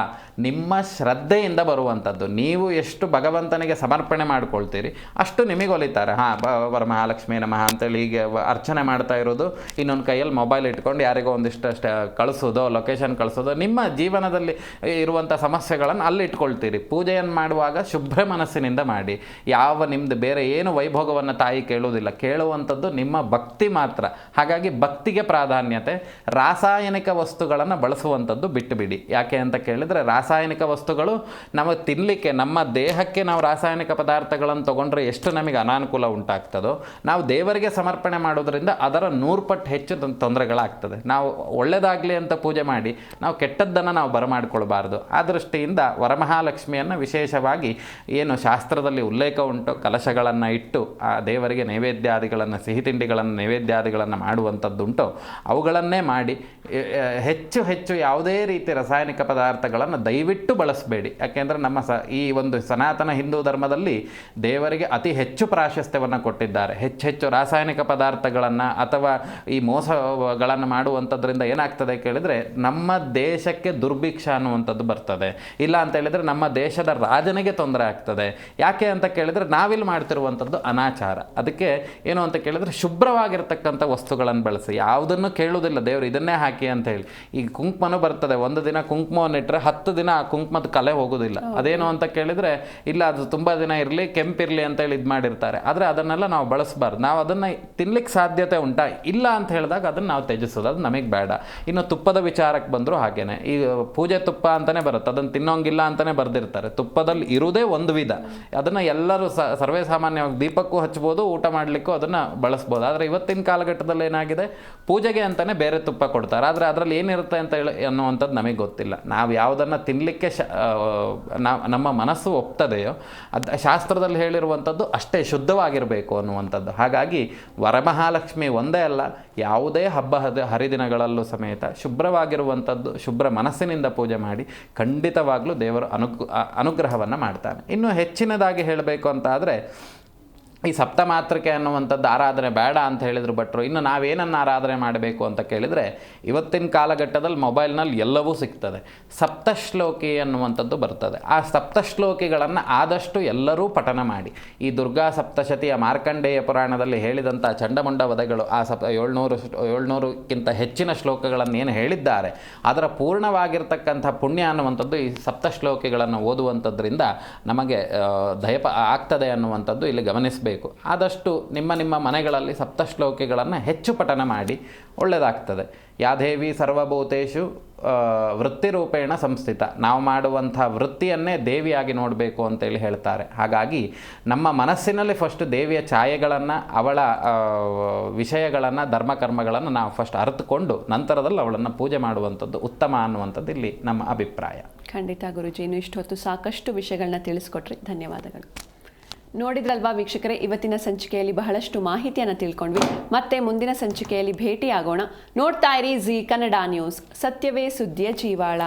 ನಿಮ್ಮ ಶ್ರದ್ಧೆಯಿಂದ ಬರುವಂಥದ್ದು. ನೀವು ಎಷ್ಟು ಭಗವಂತನಿಗೆ ಸಮರ್ಪಣೆ ಮಾಡ್ಕೊಳ್ತೀರಿ, ಅಷ್ಟು ನಿಮಗೆ ಒಲಿತಾರೆ. ಹಾಂ, ಬ ವರಮಹಾಲಕ್ಷ್ಮಿ ನಮಃ ಅಂತೇಳಿ ಈಗ ಅರ್ಚನೆ ಮಾಡ್ತಾ ಇರೋದು. ಇನ್ನೊಂದು ಕೈಯಲ್ಲಿ ಮೊಬೈಲ್ ಇಟ್ಕೊಂಡು ಯಾರಿಗೋ ಒಂದಿಷ್ಟು ಅಷ್ಟೇ ಕಳಿಸೋದು ಲೊಕೇಶನ್ ಕಳಿಸೋದು. ನಿಮ್ಮ ಜೀವನದಲ್ಲಿ ಇರುವಂಥ ಸಮಸ್ಯೆಗಳನ್ನು ಅಲ್ಲಿ ಇಟ್ಕೊಳ್ತೀರಿ. ಪೂಜೆಯನ್ನು ಮಾಡುವಾಗ ಶುಭ್ರ ಮನಸ್ಸಿನಿಂದ ಮಾಡಿ. ಯಾವ ನಿಮ್ಮದು ಬೇರೆ ಏನು ವೈಭೋಗವನ್ನು ತಾಯಿ ಕೇಳುವುದಿಲ್ಲ ಕೇಳುವಂಥದ್ದು ನಿಮ್ಮ ಭಕ್ತಿ ಮಾತ್ರ. ಹಾಗಾಗಿ ಭಕ್ತಿಗೆ ಪ್ರಾಧಾನ್ಯತೆ, ರಾಸಾಯನಿಕ ವಸ್ತುಗಳನ್ನು ಬಳಸುವಂಥದ್ದು ಬಿಟ್ಟುಬಿಡಿ. ಯಾಕೆ ಅಂತ ಕೇಳಿದರೆ ರಾಸಾಯನಿಕ ವಸ್ತುಗಳು ನಮಗೆ ತಿನ್ನಲಿಕ್ಕೆ ನಮ್ಮ ದೇಹಕ್ಕೆ ನಾವು ರಾಸಾಯನಿಕ ಪದಾರ್ಥಗಳನ್ನು ತಗೊಂಡ್ರೆ ಎಷ್ಟು ನಮಗೆ ಅನಾನುಕೂಲ ಉಂಟಾಗ್ತದೋ, ನಾವು ದೇವರಿಗೆ ಸಮರ್ಪಣೆ ಮಾಡೋದ್ರಿಂದ ಅದರ ನೂರು ಪಟ್ಟು ಹೆಚ್ಚು ತೊಂದರೆಗಳಾಗ್ತದೆ. ನಾವು ಒಳ್ಳೆಯದಾಗಲಿ ಅಂತ ಪೂಜೆ ಮಾಡಿ. ನಾವು ಕೆಟ್ಟದ್ದನ್ನು ನಾವು ಬರಮಾಡಿಕೊಳ್ಬಾರ್ದು. ಆ ದೃಷ್ಟಿಯಿಂದ ವರಮಹಾಲಕ್ಷ್ಮಿಯನ್ನು ವಿಶೇಷವಾಗಿ ಏನು ಶಾಸ್ತ್ರದಲ್ಲಿ ಉಲ್ಲೇಖ ಉಂಟು, ಕಲಶಗಳನ್ನು ಇಟ್ಟು, ಆ ದೇವರಿಗೆ ನೈವೇದ್ಯಾದಿಗಳನ್ನು, ಸಿಹಿ ತಿಂಡಿಗಳನ್ನು, ನೈವೇದ್ಯಾದಿಗಳನ್ನು ಮಾಡುವಂಥದ್ದುಂಟು. ಅವುಗಳನ್ನೇ ಮಾಡಿ ಹೆಚ್ಚು ಹೆಚ್ಚು ಯಾವುದೇ ರೀತಿ ರಾಸಾಯನಿಕ ಪದಾರ್ಥಗಳನ್ನು ದಯವಿಟ್ಟು ಬಳಸಬೇಡಿ. ಯಾಕೆಂದರೆ ನಮ್ಮ ಸ, ಈ ಒಂದು ಸನಾತನ ಹಿಂದೂ ಧರ್ಮದಲ್ಲಿ ದೇವರಿಗೆ ಅತಿ ಹೆಚ್ಚು ಪ್ರಾಶಸ್ತ್ಯವನ್ನು ಕೊಟ್ಟಿದ್ದಾರೆ. ಹೆಚ್ಚು ಹೆಚ್ಚು ರಾಸಾಯನಿಕ ಪದಾರ್ಥಗಳನ್ನು ಅಥವಾ ಈ ಮೋಸಗಳನ್ನು ಮಾಡುವಂಥದ್ರಿಂದ ಏನಾಗ್ತದೆ ಕೇಳಿದರೆ ನಮ್ಮ ದೇಶಕ್ಕೆ ದುರ್ಭಿಕ್ಷ ಅನ್ನುವಂಥದ್ದು ಬರ್ತದೆ. ಇಲ್ಲ ಅಂತ ಹೇಳಿದರೆ ನಮ್ಮ ದೇಶದ ರಾಜನಿಗೆ ತೊಂದರೆ ಆಗ್ತದೆ. ಯಾಕೆ ಅಂತ ಕೇಳಿದರೆ ನಾವಿಲ್ಲಿ ಮಾಡ್ತಿರುವಂಥದ್ದು ಅನಾಚಾರ. ಅದಕ್ಕೆ ಏನು ಅಂತ ಕೇಳಿದರೆ ಶುಭ್ರವಾಗಿರ್ತಕ್ಕಂಥ ವಸ್ತುಗಳನ್ನು ಬಳಸಿ. ಯಾವುದನ್ನು ಕೇಳುವುದಿಲ್ಲ ದೇವರು ಇದನ್ನೇ ಹಾಕಿ ಅಂತ ಹೇಳಿ. ಈಗ ಕುಂಕುಮನೂ ಬರ್ತದೆ ಒಂದು ದಿನ ಕುಂಕುಮವನ್ನು ಇಟ್ಟರೆ ಹತ್ತು ದಿನ ಆ ಕುಂಕುಮದ ಕಲೆ ಹೋಗೋದಿಲ್ಲ. ಅದೇನು ಅಂತ ಕೇಳಿದರೆ ಇಲ್ಲ ಅದು ತುಂಬ ದಿನ ಇರಲಿ ಕೆಂಪಿರಲಿ ಅಂತೇಳಿ ಇದು ಮಾಡಿರ್ತಾರೆ. ಆದರೆ ಅದನ್ನೆಲ್ಲ ನಾವು ಬಳಸಬಾರ್ದು. ನಾವು ಅದನ್ನು ತಿನ್ಲಿಕ್ಕೆ ಸಾಧ್ಯತೆ ಉಂಟಾ? ಇಲ್ಲ ಅಂತ ಹೇಳಿದಾಗ ಅದನ್ನು ನಾವು ತ್ಯಜಿಸೋದು. ಅದು ನಮಗೆ ಬೇಡ. ಇನ್ನು ತುಪ್ಪದ ವಿಚಾರಕ್ಕೆ ಬಂದರೂ ಹಾಗೇನೆ. ಈಗ ಪೂಜೆ ತುಪ್ಪ ಅಂತಲೇ ಬರುತ್ತೆ. ಅದನ್ನು ತಿನ್ನೋಂಗಿಲ್ಲ ಅಂತಲೇ ಬರೆದಿರ್ತಾರೆ. ತುಪ್ಪದಲ್ಲಿ ಇರುವುದೇ ಒಂದು ವಿಧ. ಅದನ್ನು ಎಲ್ಲರೂ ಸರ್ವೇ ಸಾಮಾನ್ಯವಾಗಿ ದೀಪಕ್ಕೂ ಹಚ್ಬೋದು, ಊಟ ಮಾಡಲಿಕ್ಕೂ ಅದನ್ನು ಬಳಸ್ಬೋದು. ಆದರೆ ಇವತ್ತಿನ ಕಾಲಘಟ್ಟದಲ್ಲಿ ಏನಾಗಿದೆ? ಪೂಜೆಗೆ ಅಂತಲೇ ಬೇರೆ ತುಪ್ಪ ಕೊಡ್ತಾರೆ. ಆದರೆ ಅದರಲ್ಲಿ ಏನಿರುತ್ತೆ ಅಂತ ಹೇಳಿ ಅನ್ನುವಂಥದ್ದು ನಮಗೆ ಗೊತ್ತಿಲ್ಲ. ನಾವು ಯಾವುದನ್ನು ತಿನ್ನಲಿಕ್ಕೆ ಶ ನಮ್ಮ ಮನಸ್ಸು ಒಪ್ತದೆಯೋ, ಅದು ಶಾಸ್ತ್ರದಲ್ಲಿ ಹೇಳಿರುವಂಥದ್ದು ಅಷ್ಟೇ ಶುದ್ಧವಾಗಿರಬೇಕು ಅನ್ನುವಂಥದ್ದು. ಹಾಗಾಗಿ ವರಮಹಾಲಕ್ಷ್ಮಿ ಒಂದೇ ಅಲ್ಲ, ಯಾವುದೇ ಹಬ್ಬ ಹರಿದಿನಗಳಲ್ಲೂ ಸಮೇತ ಶುಭ್ರವಾಗಿರುವಂಥದ್ದು ಶುಭ್ರ ಮನಸ್ಸಿನಿಂದ ಪೂಜೆ ಮಾಡಿ ಖಂಡಿತವಾಗಲೂ ದೇವರು ಅನುಗ್ ಅನುಗ್ರಹವನ್ನು ಮಾಡ್ತಾನೆ. ಇನ್ನು ಹೆಚ್ಚಿನದಾಗಿ ಹೇಳಬೇಕು ಅಂತ ಆದರೆ ಈ ಸಪ್ತಮಾತೃಕೆ ಅನ್ನುವಂಥದ್ದು ಆರಾಧನೆ ಬೇಡ ಅಂತ ಹೇಳಿದ್ರು ಭಟ್ರು, ಇನ್ನು ನಾವೇನನ್ನು ಆರಾಧನೆ ಮಾಡಬೇಕು ಅಂತ ಕೇಳಿದರೆ ಇವತ್ತಿನ ಕಾಲಘಟ್ಟದಲ್ಲಿ ಮೊಬೈಲ್ನಲ್ಲಿ ಎಲ್ಲವೂ ಸಿಗ್ತದೆ. ಸಪ್ತಶ್ಲೋಕಿ ಅನ್ನುವಂಥದ್ದು ಬರ್ತದೆ. ಆ ಸಪ್ತಶ್ಲೋಕಿಗಳನ್ನು ಆದಷ್ಟು ಎಲ್ಲರೂ ಪಠನ ಮಾಡಿ. ಈ ದುರ್ಗಾ ಸಪ್ತಶತಿಯ ಮಾರ್ಕಂಡೇಯ ಪುರಾಣದಲ್ಲಿ ಹೇಳಿದಂಥ ಚಂಡಮುಂಡ ವಧಗಳು, ಆ ಸಪ್ ಏಳ್ನೂರು ಏಳ್ನೂರಕ್ಕಿಂತ ಹೆಚ್ಚಿನ ಶ್ಲೋಕಗಳನ್ನು ಏನು ಹೇಳಿದ್ದಾರೆ, ಅದರ ಪೂರ್ಣವಾಗಿರ್ತಕ್ಕಂಥ ಪುಣ್ಯ ಅನ್ನುವಂಥದ್ದು ಈ ಸಪ್ತಶ್ಲೋಕಿಗಳನ್ನು ಓದುವಂಥದ್ರಿಂದ ನಮಗೆ ದಯಪ ಆಗ್ತದೆ ಅನ್ನುವಂಥದ್ದು ಇಲ್ಲಿ ಗಮನಿಸಬೇಕು. ಆದಷ್ಟು ನಿಮ್ಮ ನಿಮ್ಮ ಮನೆಗಳಲ್ಲಿ ಸಪ್ತಶ್ಲೋಕಿಗಳನ್ನು ಹೆಚ್ಚು ಪಠನ ಮಾಡಿ ಒಳ್ಳೆಯದಾಗ್ತದೆ ಯಾದೇವಿ ಸರ್ವಭೂತೇಶು ವೃತ್ತಿರೂಪೇಣ ಸಂಸ್ಥಿತ. ನಾವು ಮಾಡುವಂಥ ವೃತ್ತಿಯನ್ನೇ ದೇವಿಯಾಗಿ ನೋಡಬೇಕು ಅಂತೇಳಿ ಹೇಳ್ತಾರೆ. ಹಾಗಾಗಿ ನಮ್ಮ ಮನಸ್ಸಿನಲ್ಲಿ ಫಸ್ಟ್ ದೇವಿಯ ಛಾಯೆಗಳನ್ನು, ಅವಳ ವಿಷಯಗಳನ್ನು, ಧರ್ಮಕರ್ಮಗಳನ್ನು ನಾವು ಫಸ್ಟ್ ಅರಿತುಕೊಂಡು ನಂತರದಲ್ಲಿ ಅವಳನ್ನು ಪೂಜೆ ಮಾಡುವಂಥದ್ದು ಉತ್ತಮ ಅನ್ನುವಂಥದ್ದು ಇಲ್ಲಿ ನಮ್ಮ ಅಭಿಪ್ರಾಯ. ಖಂಡಿತ ಗುರುಜಿ, ಇನ್ನು ಇಷ್ಟೊತ್ತು ಸಾಕಷ್ಟು ವಿಷಯಗಳನ್ನ ತಿಳಿಸ್ಕೊಟ್ರಿ. ಧನ್ಯವಾದಗಳು. ನೋಡಿದ್ರಲ್ವಾ ವೀಕ್ಷಕರೇ, ಇವತ್ತಿನ ಸಂಚಿಕೆಯಲ್ಲಿ ಬಹಳಷ್ಟು ಮಾಹಿತಿಯನ್ನು ತಿಳ್ಕೊಂಡ್ವಿ. ಮತ್ತೆ ಮುಂದಿನ ಸಂಚಿಕೆಯಲ್ಲಿ ಆಗೋಣ ನೋಡ್ತಾ ಇರಿ ಜಿ ಕನ್ನಡ ನ್ಯೂಸ್. ಸತ್ಯವೇ ಸುದ್ದಿಯ ಜೀವಾಳ.